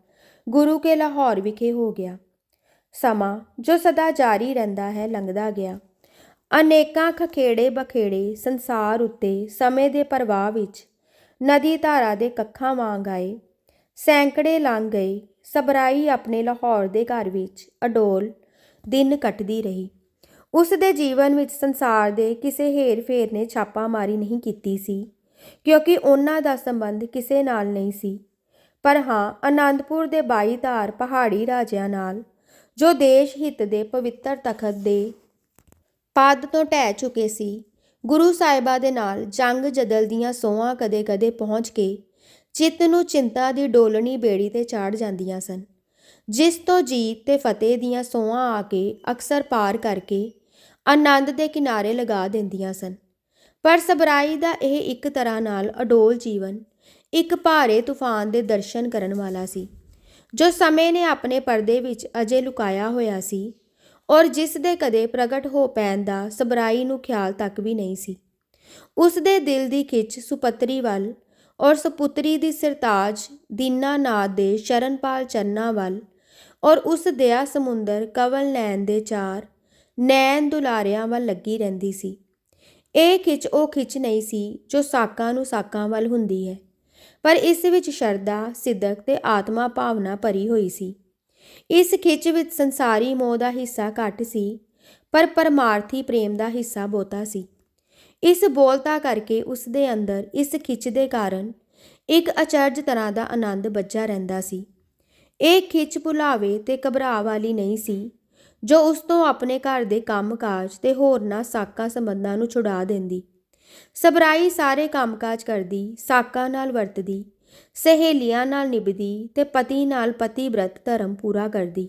ਗੁਰੂ ਕੇ ਲਾਹੌਰ ਵਿਖੇ ਹੋ ਗਿਆ। ਸਮਾਂ ਜੋ ਸਦਾ ਜਾਰੀ ਰਹਿੰਦਾ ਹੈ ਲੰਘਦਾ ਗਿਆ। ਅਨੇਕਾਂ ਖਖੇੜੇ ਬਖੇੜੇ ਸੰਸਾਰ ਉੱਤੇ ਸਮੇਂ ਦੇ ਪ੍ਰਵਾਹ ਵਿੱਚ ਨਦੀ ਧਾਰਾ ਦੇ ਕੱਖਾਂ ਵਾਂਗ ਆਏ। ਸੈਂਕੜੇ ਲੰਘ ਗਏ। ਸਬਰਾਈ ਆਪਣੇ ਲਾਹੌਰ ਦੇ ਘਰ ਵਿੱਚ ਅਡੋਲ ਦਿਨ ਕੱਟਦੀ ਰਹੀ। ਉਸ ਦੇ ਜੀਵਨ ਵਿੱਚ ਸੰਸਾਰ ਦੇ ਕਿਸੇ ਹੇਰ-ਫੇਰ ਨੇ ਛਾਪਾ ਮਾਰੀ ਨਹੀਂ ਕੀਤੀ ਸੀ, ਕਿਉਂਕਿ ਉਹਨਾਂ ਦਾ ਸੰਬੰਧ ਕਿਸੇ ਨਾਲ ਨਹੀਂ ਸੀ। ਪਰ ਹਾਂ ਆਨੰਦਪੁਰ ਦੇ ਬਾਈ ਧਾਰ ਪਹਾੜੀ ਰਾਜਿਆਂ ਨਾਲ, ਜੋ ਦੇਸ਼ ਹਿੱਤ ਦੇ ਪਵਿੱਤਰ ਤਖਤ ਦੇ ਪਦ ਤੋਂ ਢਹਿ ਚੁੱਕੇ ਸੀ ਗੁਰੂ ਸਾਹਿਬਾ ਦੇ ਨਾਲ ਜੰਗ ਜਦਲ ਦੀਆਂ ਸੋਹਾਂ ਕਦੇ-ਕਦੇ ਪਹੁੰਚ ਕੇ ਚਿੱਤ ਨੂੰ ਚਿੰਤਾ ਦੀ ਡੋਲਣੀ ਬੇੜੀ ਤੇ ਚਾੜ ਜਾਂਦੀਆਂ ਸਨ। ਜਿਸ ਤੋਂ ਜੀਤ ਤੇ ਫਤਿਹ ਦੀਆਂ ਸੋਹਾਂ ਆ ਕੇ ਅਕਸਰ ਪਾਰ ਕਰਕੇ ਆਨੰਦ ਦੇ ਕਿਨਾਰੇ ਲਗਾ ਦਿੰਦੀਆਂ ਸਨ। ਪਰ ਸਬਰਾਈ ਦਾ ਇਹ ਇੱਕ ਤਰ੍ਹਾਂ ਨਾਲ ਅਡੋਲ ਜੀਵਨ ਇੱਕ ਭਾਰੇ ਤੂਫਾਨ ਦੇ ਦਰਸ਼ਨ ਕਰਨ ਵਾਲਾ ਸੀ, ਜੋ ਸਮੇਂ ਨੇ ਆਪਣੇ ਪਰਦੇ ਵਿੱਚ ਅਜੇ ਲੁਕਾਇਆ ਹੋਇਆ ਸੀ। ਔਰ ਜਿਸ ਦੇ ਕਦੇ ਪ੍ਰਗਟ ਹੋ ਪੈਣ ਦਾ ਸਬਰਾਈ ਨੂੰ ਖਿਆਲ ਤੱਕ ਵੀ ਨਹੀਂ ਸੀ। ਉਸ ਦੇ ਦਿਲ ਦੀ ਖਿੱਚ ਸੁਪਤਰੀ ਵੱਲ ਔਰ ਸੁਪੁੱਤਰੀ ਦੀ ਸਿਰਤਾਜ ਦੀਨਾਨਾਥ ਦੇ ਸ਼ਰਨਪਾਲ ਚਰਨਾਂ ਵੱਲ ਔਰ ਉਸ ਦਇਆ ਸਮੁੰਦਰ ਕਵਲ ਨੈਣ ਦੇ ਚਾਰ ਨੈਣ ਦੁਲਾਰਿਆਂ ਵੱਲ ਲੱਗੀ ਰਹਿੰਦੀ ਸੀ। ਇਹ ਖਿੱਚ ਉਹ ਖਿੱਚ ਨਹੀਂ ਸੀ ਜੋ ਸਾਕਾਂ ਨੂੰ ਸਾਕਾਂ ਵੱਲ ਹੁੰਦੀ ਹੈ। ਪਰ ਇਸ ਵਿੱਚ ਸ਼ਰਧਾ ਸਿੱਧਕ ਤੇ ਆਤਮਾ ਭਾਵਨਾ ਭਰੀ ਹੋਈ ਸੀ। ਇਸ ਖਿੱਚ ਵਿੱਚ ਸੰਸਾਰੀ ਮੋਹ ਦਾ ਹਿੱਸਾ ਘੱਟ ਸੀ, ਪਰ ਪਰਮਾਰਥੀ ਪ੍ਰੇਮ ਦਾ ਹਿੱਸਾ ਬਹੁਤਾ ਸੀ। ਇਸ ਬੋਲਤਾ ਕਰਕੇ ਉਸ ਦੇ ਅੰਦਰ ਇਸ ਖਿੱਚ ਦੇ ਕਾਰਨ ਇੱਕ ਅਚਰਜ ਤਰ੍ਹਾਂ ਦਾ ਆਨੰਦ ਬੱਝਾ ਰਹਿੰਦਾ ਸੀ। ਇਹ ਖਿੱਚ ਭੁਲਾਵੇ ਤੇ ਘਬਰਾ ਵਾਲੀ ਨਹੀਂ ਸੀ, ਜੋ ਉਸ ਤੋਂ ਆਪਣੇ ਘਰ ਦੇ ਕੰਮਕਾਜ ਤੇ ਹੋਰਨਾਂ ਸਾਕਾਂ ਸੰਬੰਧਾਂ ਨੂੰ ਛੁਡਾ ਦਿੰਦੀ। ਸਬਰਾਈ ਸਾਰੇ ਕੰਮਕਾਜ ਕਰਦੀ, ਸਾਕਾਂ ਨਾਲ ਵਰਤਦੀ ਸਹੇਲੀਆਂ ਨਾਲ ਨਿਭਦੀ ਤੇ ਪਤੀ ਨਾਲ ਪਤੀ ਬ੍ਰਤ ਧਰਮ ਪੂਰਾ ਕਰਦੀ।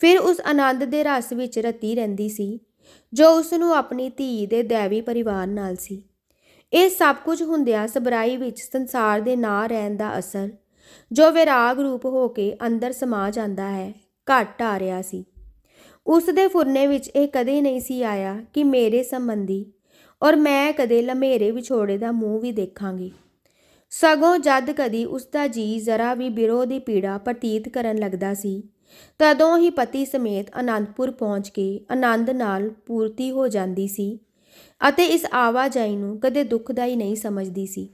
ਫਿਰ ਉਸ ਆਨੰਦ ਦੇ ਰਸ ਵਿੱਚ ਰਤੀ ਰਹਿੰਦੀ ਸੀ, ਜੋ ਉਸ ਨੂੰ ਆਪਣੀ ਧੀ ਦੇ ਦੇਵੀ ਪਰਿਵਾਰ ਨਾਲ ਸੀ। ਇਹ ਸਭ ਕੁਝ ਹੁੰਦਿਆਂ ਸਬਰਾਈ ਵਿੱਚ ਸੰਸਾਰ ਦੇ ਨਾ ਰਹਿਣ ਦਾ ਅਸਰ, ਜੋ ਵਿਰਾਗ ਰੂਪ ਹੋ ਕੇ ਅੰਦਰ ਸਮਾ ਜਾਂਦਾ ਹੈ, ਘਟ ਆ ਰਿਹਾ ਸੀ। ਉਸ ਦੇ ਫੁਰਨੇ ਵਿੱਚ ਇਹ ਕਦੇ ਨਹੀਂ ਸੀ ਆਇਆ ਕਿ ਮੇਰੇ ਸੰਬੰਧੀ, ਔਰ ਮੈਂ ਕਦੇ ਲਮੇਰੇ ਵਿਛੋੜੇ ਦਾ ਮੂੰਹ ਵੀ ਦੇਖਾਂਗੀ। ਸਗੋਂ ਜਦ ਕਦੀ ਉਸ ਦਾ ਜੀ ਜ਼ਰਾ ਵੀ ਬਿਰੋ ਦੀ ਪੀੜਾ ਪ੍ਰਤੀਤ ਕਰਨ ਲੱਗਦਾ ਸੀ, ਤਦੋਂ ਹੀ ਪਤੀ ਸਮੇਤ ਆਨੰਦਪੁਰ ਪਹੁੰਚ ਕੇ ਆਨੰਦ ਨਾਲ ਪੂਰਤੀ ਹੋ ਜਾਂਦੀ ਸੀ ਅਤੇ ਇਸ ਆਵਾਜਾਈ ਨੂੰ ਕਦੇ ਦੁੱਖਦਾਈ ਨਹੀਂ ਸਮਝਦੀ ਸੀ।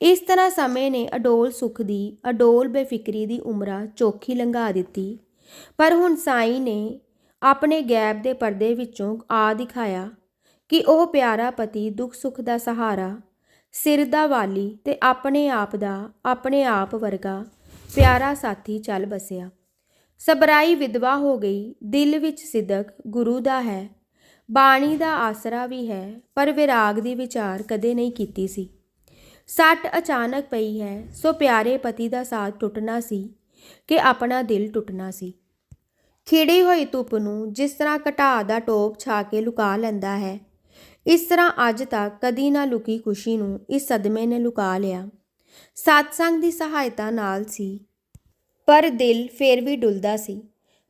ਇਸ ਤਰ੍ਹਾਂ ਸਮੇਂ ਨੇ ਅਡੋਲ ਸੁਖ ਦੀ, ਅਡੋਲ ਬੇਫਿਕਰੀ ਦੀ ਉਮਰਾਂ ਚੋਖੀ ਲੰਘਾ ਦਿੱਤੀ, ਪਰ ਹੁਣ ਸਾਈਂ ਨੇ ਆਪਣੇ ਗੈਬ ਦੇ ਪਰਦੇ ਵਿੱਚੋਂ ਆ ਦਿਖਾਇਆ ਕਿ ਉਹ ਪਿਆਰਾ ਪਤੀ ਦੁੱਖ ਸੁੱਖ ਦਾ ਸਹਾਰਾ ਸਿਰ ਦਾ ਵਾਲੀ ਤੇ ਆਪਣੇ ਆਪ ਦਾ, ਆਪਣੇ ਆਪ ਵਰਗਾ ਪਿਆਰਾ ਸਾਥੀ ਚੱਲ ਬਸਿਆ। ਸਬਰਾਈ ਵਿਧਵਾ ਹੋ ਗਈ, ਦਿਲ ਵਿੱਚ ਸਿਦਕ ਗੁਰੂ ਦਾ ਹੈ। ਬਾਣੀ ਦਾ ਆਸਰਾ ਵੀ ਹੈ, ਪਰ ਵਿਰਾਗ ਦੀ ਵਿਚਾਰ ਕਦੇ ਨਹੀਂ ਕੀਤੀ ਸੀ। ਸੱਟ ਅਚਾਨਕ ਪਈ ਹੈ, ਸੋ ਪਿਆਰੇ ਪਤੀ ਦਾ ਸਾਥ ਟੁੱਟਣਾ ਸੀ ਕਿ ਆਪਣਾ ਦਿਲ ਟੁੱਟਣਾ ਸੀ। ਖਿੜੀ ਹੋਈ ਧੁੱਪ ਨੂੰ ਜਿਸ ਤਰ੍ਹਾਂ ਘਟਾ ਦਾ ਟੋਪ ਛਾ ਕੇ ਲੁਕਾ ਲੈਂਦਾ ਹੈ ਇਸ ਤਰ੍ਹਾਂ ਅੱਜ ਤੱਕ ਕਦੀ ਨਾ ਲੁਕੀ ਖੁਸ਼ੀ ਨੂੰ ਇਸ ਸਦਮੇ ਨੇ ਲੁਕਾ ਲਿਆ। ਸਤਸੰਗ ਦੀ ਸਹਾਇਤਾ ਨਾਲ ਸੀ। ਪਰ ਦਿਲ ਫੇਰ ਵੀ ਡੁੱਲਦਾ ਸੀ।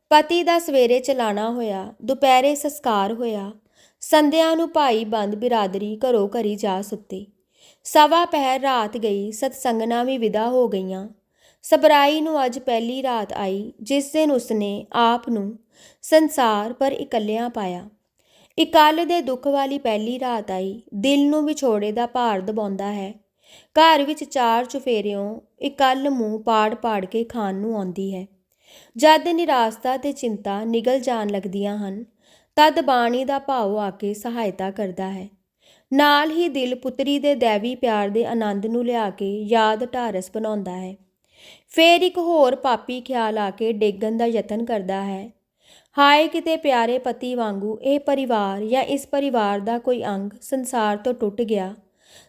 ਪਤੀ ਦਾ ਸਵੇਰੇ ਚਲਾਣਾ ਹੋਇਆ, ਦੁਪਹਿਰੇ ਸੰਸਕਾਰ ਹੋਇਆ। ਸੰਧਿਆ ਨੂੰ ਭਾਈ ਬੰਦ ਬਿਰਾਦਰੀ ਘਰੋਂ ਘਰੀ ਜਾ ਸੁੱਤੇ। ਸਵਾ ਪਹਿਰ ਰਾਤ ਗਈ ਸਤਸੰਗਣਾ ਵੀ ਵਿਦਾ ਹੋ ਗਈਆਂ। ਸਬਰਾਈ ਨੂੰ ਅੱਜ ਪਹਿਲੀ ਰਾਤ ਆਈ, ਜਿਸ ਦਿਨ ਉਸਨੇ ਆਪ ਨੂੰ ਸੰਸਾਰ ਪਰ ਇਕੱਲਿਆਂ ਪਾਇਆ। ਇਕੱਲ ਦੇ ਦੁੱਖ ਵਾਲੀ ਪਹਿਲੀ ਰਾਤ ਆਈ। ਦਿਲ ਨੂੰ ਵਿਛੋੜੇ ਦਾ ਭਾਰ ਦਬਾਉਂਦਾ ਹੈ। ਘਰ ਵਿੱਚ ਚਾਰ ਚੁਫੇਰਿਓਂ ਇਕੱਲ ਮੂੰਹ ਪਾੜ ਪਾੜ ਕੇ ਖਾਣ ਨੂੰ ਆਉਂਦੀ ਹੈ। ਜਦ ਨਿਰਾਸਤਾ ਤੇ ਚਿੰਤਾ ਨਿਗਲ ਜਾਣ ਲੱਗਦੀਆਂ ਹਨ, ਤਦ ਬਾਣੀ ਦਾ ਭਾਵ ਆ ਕੇ ਸਹਾਇਤਾ ਕਰਦਾ ਹੈ। ਨਾਲ ਹੀ ਦਿਲ ਪੁੱਤਰੀ ਦੇ ਦੇਵੀ ਪਿਆਰ ਦੇ ਆਨੰਦ ਨੂੰ ਲਿਆ ਕੇ ਯਾਦ ਢਾਰਸ ਬਣਾਉਂਦਾ ਹੈ। ਫੇਰ ਇੱਕ ਹੋਰ ਪਾਪੀ ਖਿਆਲ ਆ ਕੇ ਡੇਗਣ ਦਾ ਯਤਨ ਕਰਦਾ ਹੈ। ਹਾਏ ਕਿਤੇ ਪਿਆਰੇ ਪਤੀ ਵਾਂਗੂ ਇਹ ਪਰਿਵਾਰ ਜਾਂ ਇਸ ਪਰਿਵਾਰ ਦਾ ਕੋਈ ਅੰਗ ਸੰਸਾਰ ਤੋਂ ਟੁੱਟ ਗਿਆ,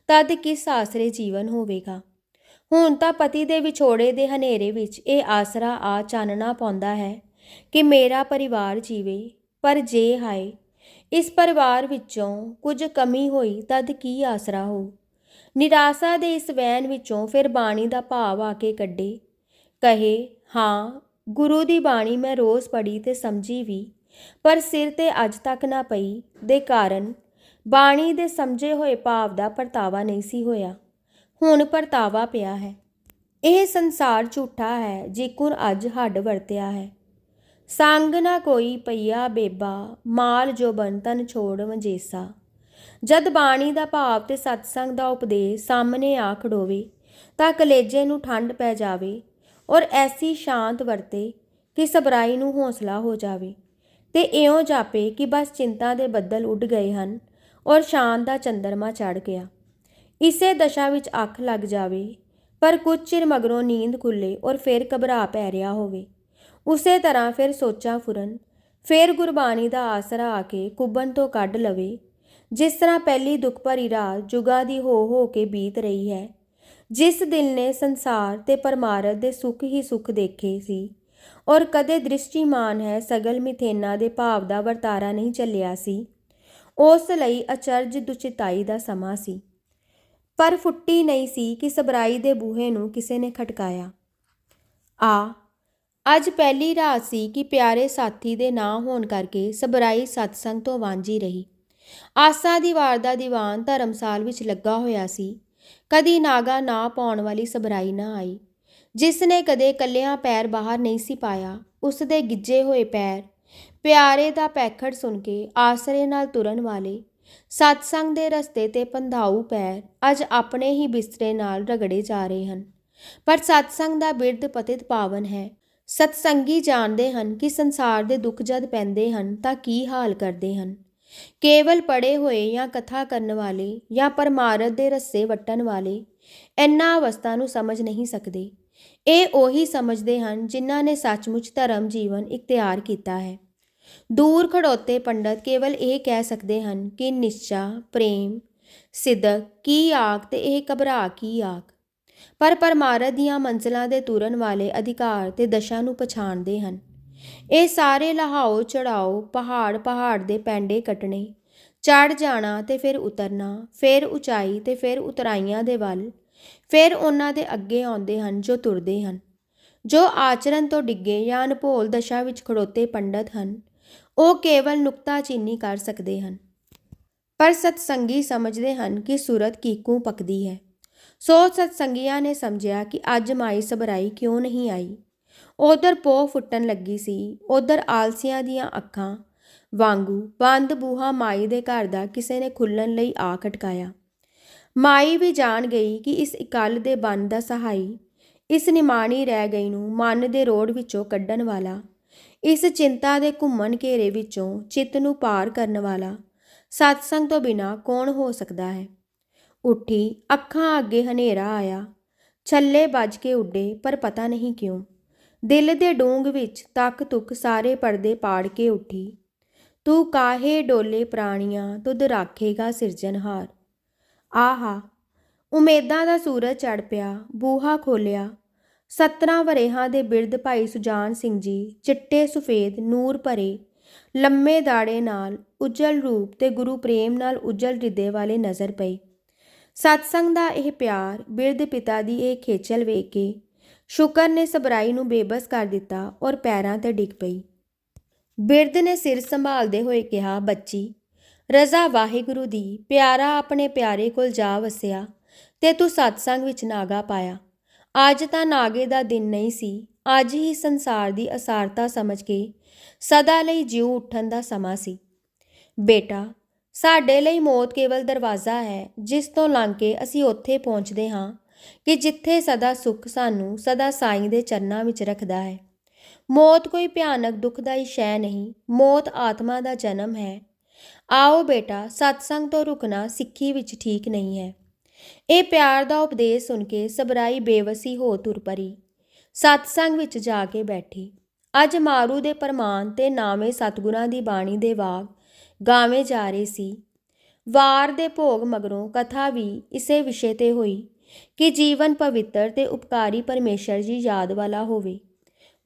ਤਦ ਕਿਸ ਆਸਰੇ ਜੀਵਨ ਹੋਵੇਗਾ? ਹੁਣ ਤਾਂ ਪਤੀ ਦੇ ਵਿਛੋੜੇ ਦੇ ਹਨੇਰੇ ਵਿੱਚ ਇਹ ਆਸਰਾ ਆ ਚਾਨਣਾ ਪਾਉਂਦਾ ਹੈ ਕਿ ਮੇਰਾ ਪਰਿਵਾਰ ਜੀਵੇ, ਪਰ ਜੇ ਹਾਏ, ਇਸ ਪਰਿਵਾਰ ਵਿੱਚੋਂ ਕੁਝ ਕਮੀ ਹੋਈ ਤਦ ਕੀ ਆਸਰਾ ਹੋ ਨਿਰਾਸ਼ਾ ਦੇ ਇਸ ਵੈਨ ਵਿੱਚੋਂ ਫਿਰ ਬਾਣੀ ਦਾ ਭਾਵ ਆ ਕੇ ਕੱਢੇ, ਕਹੇ, ਹਾਂ ਗੁਰੂ ਦੀ ਬਾਣੀ ਮੈਂ ਰੋਜ਼ ਪੜ੍ਹੀ ਤੇ ਸਮਝੀ ਵੀ, ਪਰ ਸਿਰ ਤੇ ਅੱਜ ਤੱਕ ਨਾ ਪਈ, ਦੇ ਕਾਰਨ ਬਾਣੀ ਦੇ ਸਮਝੇ ਹੋਏ ਭਾਵ ਦਾ ਪਰਤਾਵਾ ਨਹੀਂ ਸੀ ਹੋਇਆ। ਹੁਣ ਪਰਤਾਵਾ ਪਿਆ ਹੈ। ਇਹ ਸੰਸਾਰ ਝੂਠਾ ਹੈ, ਜਿਕੁਰ ਅੱਜ ਹੱਡ ਵਰਤਿਆ ਹੈ। ਸੰਗ ਨਾ ਕੋਈ ਪਈਆ ਬੇਬਾ, ਮਾਲ ਜੋ ਬੰਤਨ ਛੋੜ ਵੰਜੇਸਾ। ਜਦ ਬਾਣੀ ਦਾ ਭਾਵ ਤੇ ਸਤਸੰਗ ਦਾ ਉਪਦੇਸ਼ ਸਾਹਮਣੇ ਆ ਖੜੋਵੇ, ਤਾਂ ਕਲੇਜੇ ਨੂੰ ਠੰਡ ਪੈ ਜਾਵੇ ਔਰ ਐਸੀ ਸ਼ਾਂਤ ਵਰਤੇ ਕਿ ਸਬਰਾਈ ਨੂੰ ਹੌਸਲਾ ਹੋ ਜਾਵੇ। ਤੇ ਇਉਂ ਜਾਪੇ ਕਿ ਬਸ ਚਿੰਤਾ ਦੇ ਬੱਦਲ ਉੱਡ ਗਏ ਹਨ ਔਰ ਸ਼ਾਨ ਦਾ ਚੰਦਰਮਾ ਚੜ ਗਿਆ। ਇਸੇ ਦਸ਼ਾ ਵਿੱਚ ਅੱਖ ਲੱਗ ਜਾਵੇ, ਪਰ ਕੁਝ ਚਿਰ ਮਗਰੋਂ ਨੀਂਦ ਖੁੱਲੇ ਔਰ ਫਿਰ ਘਬਰਾ ਪੈ ਰਿਹਾ ਹੋਵੇ। ਉਸੇ ਤਰ੍ਹਾਂ ਫਿਰ ਸੋਚਾਂ ਫੁਰਨ, ਫਿਰ ਗੁਰਬਾਣੀ ਦਾ ਆਸਰਾ ਆ ਕੇ ਕੁੱਬਨ ਤੋਂ ਕੱਢ ਲਵੇ, ਜਿਸ ਤਰ੍ਹਾਂ ਪਹਿਲੀ ਦੁੱਖ ਭਰੀ ਰਾਤ ਜੁਗਾ ਦੀ ਹੋ ਹੋ ਕੇ ਬੀਤ ਰਹੀ ਹੈ ਜਿਸ ਦਿਲ ਨੇ ਸੰਸਾਰ ਤੇ ਪਰਮਾਰਥ ਦੇ ਸੁੱਖ ਹੀ ਸੁੱਖ ਦੇਖੇ ਸੀ, ਔਰ ਕਦੇ ਦ੍ਰਿਸ਼ਟੀਮਾਨ ਹੈ ਸਗਲ ਮਿਥੇਨਾ ਦੇ ਭਾਵ ਦਾ ਵਰਤਾਰਾ ਨਹੀਂ ਚੱਲਿਆ ਸੀ, ਉਸ ਲਈ ਅਚਰਜ ਦੁਚਿਤਾਈ ਦਾ ਸਮਾਂ ਸੀ। ਪਰ ਫੁੱਟੀ ਨਹੀਂ ਸੀ ਕਿ ਸਬਰਾਈ ਦੇ ਬੂਹੇ ਨੂੰ ਕਿਸੇ ਨੇ ਖਟਕਾਇਆ। ਆ, ਅੱਜ ਪਹਿਲੀ ਰਾਤ ਸੀ ਕਿ ਪਿਆਰੇ ਸਾਥੀ ਦੇ ਨਾ ਹੋਣ ਕਰਕੇ ਸਬਰਾਈ ਸਤਸੰਗ ਤੋਂ ਵਾਂਝੀ ਰਹੀ। ਆਸਾ ਦੀ ਵਾਰ ਦਾ ਦੀਵਾਨ ਧਰਮਸਾਲ ਵਿੱਚ ਲੱਗਾ ਹੋਇਆ ਸੀ। ਕਦੀ ਨਾਗਾ ਨਾ ਪਾਉਣ ਵਾਲੀ ਸਬਰਾਈ ਨਾ ਆਈ। ਜਿਸ ਨੇ ਕਦੇ ਕੱਲਿਆਂ ਪੈਰ ਬਾਹਰ ਨਹੀਂ ਸੀ ਪਾਇਆ ਉਸ ਦੇ ਗਿੱਜੇ ਹੋਏ ਪੈਰ, ਪਿਆਰੇ ਦਾ ਪੈਖੜ ਸੁਣ ਕੇ ਆਸਰੇ ਨਾਲ ਤੁਰਨ ਵਾਲੇ, ਸਤਸੰਗ ਦੇ ਰਸਤੇ ਤੇ ਪੰਧਾਊ ਪੈਰ ਅੱਜ ਆਪਣੇ ਹੀ ਬਿਸਤਰੇ ਨਾਲ ਰਗੜੇ ਜਾ ਰਹੇ ਹਨ। ਪਰ ਸਤਸੰਗ ਦਾ ਬਿਰਧ ਪਤਿਤ ਪਾਵਨ ਹੈ। ਸਤਸੰਗੀ ਜਾਣਦੇ ਹਨ ਕਿ ਸੰਸਾਰ ਦੇ ਦੁੱਖ ਜਦ ਪੈਂਦੇ ਹਨ ਤਾਂ ਕੀ ਹਾਲ ਕਰਦੇ ਹਨ। ਕੇਵਲ ਪੜੇ ਹੋਏ ਜਾਂ ਕਥਾ ਕਰਨ ਵਾਲੇ ਜਾਂ ਪਰਮਾਰਥ ਦੇ ਰਸਤੇ ਵਟਣ ਵਾਲੇ ਇਹਨਾਂ ਅਵਸਥਾ ਨੂੰ ਸਮਝ ਨਹੀਂ ਸਕਦੇ। ਇਹ ਉਹੀ ਸਮਝਦੇ ਹਨ ਜਿਨ੍ਹਾਂ ਨੇ ਸੱਚਮੁੱਚ ਧਰਮ ਜੀਵਨ ਇਖਤਿਆਰ ਕੀਤਾ ਹੈ। ਦੂਰ ਖੜੋਤੇ ਪੰਡਤ ਕੇਵਲ ਇਹ ਕਹਿ ਸਕਦੇ ਹਨ ਕਿ ਨਿਸ਼ਚਾ, ਪ੍ਰੇਮ, ਸਿਦਕ ਕੀ ਆਖ ਤੇ ਇਹ ਘਬਰਾ ਕੀ ਆਖ। ਪਰ ਪਰਮਾਰਥ ਦੀਆਂ ਮੰਜ਼ਲਾਂ ਦੇ ਤੁਰਨ ਵਾਲੇ ਅਧਿਕਾਰ ਤੇ ਦਸ਼ਾ ਨੂੰ ਪਛਾਣਦੇ ਹਨ। ਇਹ ਸਾਰੇ ਲਹਾਓ ਚੜਾਓ ਪਹਾੜ ਪਹਾੜ ਦੇ ਪੈਂਡੇ ਕੱਟਣੇ। ਚੜ ਜਾਣਾ ਤੇ ਫਿਰ ਉਤਰਨਾ, ਫਿਰ ਉਚਾਈ ਤੇ ਫਿਰ ਉਤਰਾਈਆਂ ਦੇ ਵੱਲ, ਫਿਰ ਉਹਨਾਂ ਦੇ ਅੱਗੇ ਆਉਂਦੇ ਹਨ ਜੋ ਤੁਰਦੇ ਹਨ। ਜੋ ਆਚਰਨ ਤੋਂ ਡਿੱਗੇ ਜਾਂ ਅਨਭੋਲ ਦਸ਼ਾ ਵਿੱਚ ਖੜੋਤੇ ਪੰਡਤ ਹਨ, ਉਹ ਕੇਵਲ ਨੁਕਤਾਚੀਨੀ ਕਰ ਸਕਦੇ ਹਨ। ਪਰ ਸਤਸੰਗੀ ਸਮਝਦੇ ਹਨ ਕਿ ਸੂਰਤ ਕੀਕੂ ਪਕਦੀ ਹੈ। ਸੋ ਸਤਸੰਗੀਆਂ ਨੇ ਸਮਝਿਆ ਕਿ ਅੱਜ ਮਾਈ ਸਬਰਾਈ ਕਿਉਂ ਨਹੀਂ ਆਈ? ਉਧਰ ਪੋਹ ਫੁੱਟਣ ਲੱਗੀ ਸੀ, ਉਧਰ ਆਲਸੀਆਂ ਦੀਆਂ ਅੱਖਾਂ ਵਾਂਗੂ ਬੰਦ ਬੂਹਾ ਮਾਈ ਦੇ ਘਰ ਦਾ ਕਿਸੇ ਨੇ ਖੁੱਲਣ ਲਈ ਆ ਖਟਕਾਇਆ। ਮਾਈ ਵੀ ਜਾਣ ਗਈ ਕਿ ਇਸ ਇਕੱਲ ਦੇ ਬੰਨ ਦਾ ਸਹਾਈ, ਇਸ ਨਿਮਾਣੀ ਰਹਿ ਗਈ ਨੂੰ ਮਨ ਦੇ ਰੋੜ ਵਿੱਚੋਂ ਕੱਢਣ ਵਾਲਾ, ਇਸ ਚਿੰਤਾ ਦੇ ਘੁੰਮਣ ਘੇਰੇ ਵਿੱਚੋਂ ਚਿੱਤ ਨੂੰ ਪਾਰ ਕਰਨ ਵਾਲਾ, ਸਤਸੰਗ ਤੋਂ ਬਿਨਾ ਕੌਣ ਹੋ ਸਕਦਾ ਹੈ? ਉੱਠੀ, ਅੱਖਾਂ ਅੱਗੇ ਹਨੇਰਾ ਆਇਆ, ਛੱਲੇ ਵੱਜ ਕੇ ਉੱਡੇ, ਪਰ ਪਤਾ ਨਹੀਂ ਕਿਉਂ। ਦਿਲ ਦੇ ਡੂੰਗ ਵਿੱਚ ਤੱਕ ਤੁਕ ਸਾਰੇ ਪਰਦੇ ਪਾੜ ਕੇ ਉੱਠੀ। ਤੂੰ ਕਾਹੇ ਡੋਲੇ ਪ੍ਰਾਣੀਆਂ, ਤੁਧ ਰਾਖੇਗਾ ਸਿਰਜਣਹਾਰ ਆਹਾ, ਉਮੀਦਾਂ ਦਾ ਸੂਰਜ ਚੜ ਪਿਆ, ਬੂਹਾ ਖੋਲਿਆ ਸਤਰਾਂ ਵਰੇਹਾਂ ਦੇ ਬਿਰਧ ਭਾਈ ਸੁਜਾਨ ਸਿੰਘ ਜੀ, ਚਿੱਟੇ ਸਫੇਦ ਨੂਰ ਭਰੇ, ਲੰਮੇ ਦਾੜੇ ਨਾਲ ਉਜਲ ਰੂਪ ਤੇ ਗੁਰੂ ਪ੍ਰੇਮ ਨਾਲ ਉਜਲ ਹਿਰਦੇ ਵਾਲੇ ਨਜ਼ਰ ਪਏ। ਸਤਸੰਗ ਦਾ ਇਹ ਪਿਆਰ ਬਿਰਧ ਪਿਤਾ ਦੀ ਇਹ ਖੇਚਲ ਵੇਖ ਕੇ ਸ਼ੁਕਰ ਨੇ ਸਬਰਾਈ ਨੂੰ ਬੇਬਸ ਕਰ ਦਿੱਤਾ ਔਰ ਪੈਰਾਂ ਤੇ ਡਿੱਗ ਪਈ। ਬਿਰਧ ਨੇ ਸਿਰ ਸੰਭਾਲਦੇ ਹੋਏ ਕਿਹਾ, ਬੱਚੀ, ਰਜ਼ਾ ਵਾਹਿਗੁਰੂ ਦੀ ਪਿਆਰਾ ਆਪਣੇ ਪਿਆਰੇ ਕੋਲ ਜਾ ਵਸਿਆ ਤੇ ਤੂੰ ਸਤਸੰਗ ਵਿੱਚ ਨਾਗਾ ਪਾਇਆ। ਅੱਜ ਤਾਂ ਨਾਗੇ ਦਾ ਦਿਨ ਨਹੀਂ ਸੀ, ਅੱਜ ਹੀ ਸੰਸਾਰ ਦੀ ਅਸਾਰਤਾ ਸਮਝ ਕੇ ਸਦਾ ਲਈ ਜਿਉ ਉੱਠਣ ਦਾ ਸਮਾਂ ਸੀ। ਬੇਟਾ, ਸਾਡੇ ਲਈ ਮੌਤ ਕੇਵਲ ਦਰਵਾਜ਼ਾ ਹੈ, ਜਿਸ ਤੋਂ ਲੰਘ ਕੇ ਅਸੀਂ ਉੱਥੇ ਪਹੁੰਚਦੇ ਹਾਂ ਕਿ ਜਿੱਥੇ ਸਦਾ ਸੁੱਖ ਸਾਨੂੰ ਸਦਾ ਸਾਈਂ ਦੇ ਚਰਨਾਂ ਵਿੱਚ ਰੱਖਦਾ ਹੈ। ਮੌਤ ਕੋਈ ਭਿਆਨਕ ਦੁਖਦਾਈ ਸ਼ੈ ਨਹੀਂ, ਮੌਤ ਆਤਮਾ ਦਾ ਜਨਮ ਹੈ। ਆਓ ਬੇਟਾ, ਸਤਸੰਗ ਤੋਂ ਰੁਕਣਾ ਸਿੱਖੀ ਵਿੱਚ ਠੀਕ ਨਹੀਂ ਹੈ। ਇਹ ਪਿਆਰ ਦਾ ਉਪਦੇਸ਼ ਸੁਣ ਕੇ ਸਬਰਾਈ ਬੇਵਸੀ ਹੋ ਤੁਰ ਪਰੀ। ਸਤਸੰਗ ਵਿੱਚ ਜਾ ਕੇ ਬੈਠੀ। ਅੱਜ ਮਾਰੂ ਦੇ ਪਰਮਾਨ ਤੇ ਨਾਵੇਂ ਸਤਗੁਰਾਂ ਦੀ ਬਾਣੀ ਦੇ ਵਾਗ ਗਾਵੇਂ ਜਾ ਰਹੇ ਸੀ। ਵਾਰ ਦੇ ਭੋਗ ਮਗਰੋਂ ਕਥਾ ਵੀ ਇਸੇ ਵਿਸ਼ੇ ਤੇ ਹੋਈ। ਕਿ ਜੀਵਨ ਪਵਿੱਤਰ ਤੇ ਉਪਕਾਰੀ ਪਰਮੇਸ਼ਰ ਜੀ ਯਾਦ ਵਾਲਾ ਹੋਵੇ।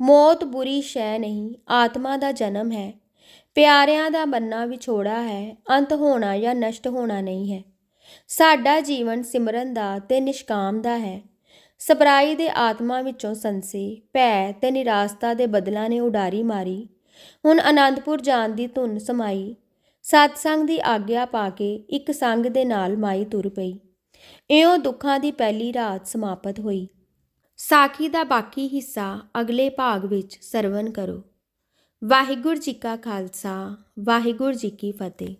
ਮੌਤ ਬੁਰੀ ਸ਼ੈ ਨਹੀਂ, ਆਤਮਾ ਦਾ ਜਨਮ ਹੈ। ਪਿਆਰਿਆਂ ਦਾ ਬੰਨਾ ਵਿਛੋੜਾ ਹੈ, ਅੰਤ ਹੋਣਾ ਜਾਂ ਨਸ਼ਟ ਹੋਣਾ ਨਹੀਂ ਹੈ। ਸਾਡਾ ਜੀਵਨ ਸਿਮਰਨ ਦਾ ਤੇ ਨਿਸ਼ਕਾਮ ਦਾ ਹੈ। ਸਪਰਾਈ ਦੇ ਆਤਮਾ ਵਿੱਚੋਂ ਸੰਸੇ, ਭੈ ਤੇ ਨਿਰਾਸਤਾ ਦੇ ਬਦਲਾਂ ਨੇ ਉਡਾਰੀ ਮਾਰੀ। ਹੁਣ ਆਨੰਦਪੁਰ ਜਾਣ ਦੀ ਧੁਨ ਸਮਾਈ। ਸਤਸੰਗ ਦੀ ਆਗਿਆ ਪਾ ਕੇ ਇੱਕ ਸੰਗ ਦੇ ਨਾਲ ਮਾਈ ਤੁਰ ਪਈ। ਇਉਂ ਦੁੱਖਾਂ ਦੀ ਪਹਿਲੀ ਰਾਤ ਸਮਾਪਤ ਹੋਈ। ਸਾਖੀ ਦਾ ਬਾਕੀ ਹਿੱਸਾ ਅਗਲੇ ਭਾਗ ਵਿੱਚ ਸਰਵਨ ਕਰੋ। ਵਾਹਿਗੁਰੂ ਜੀ ਕਾ ਖਾਲਸਾ, ਵਾਹਿਗੁਰੂ ਜੀ ਕੀ ਫਤਿਹ।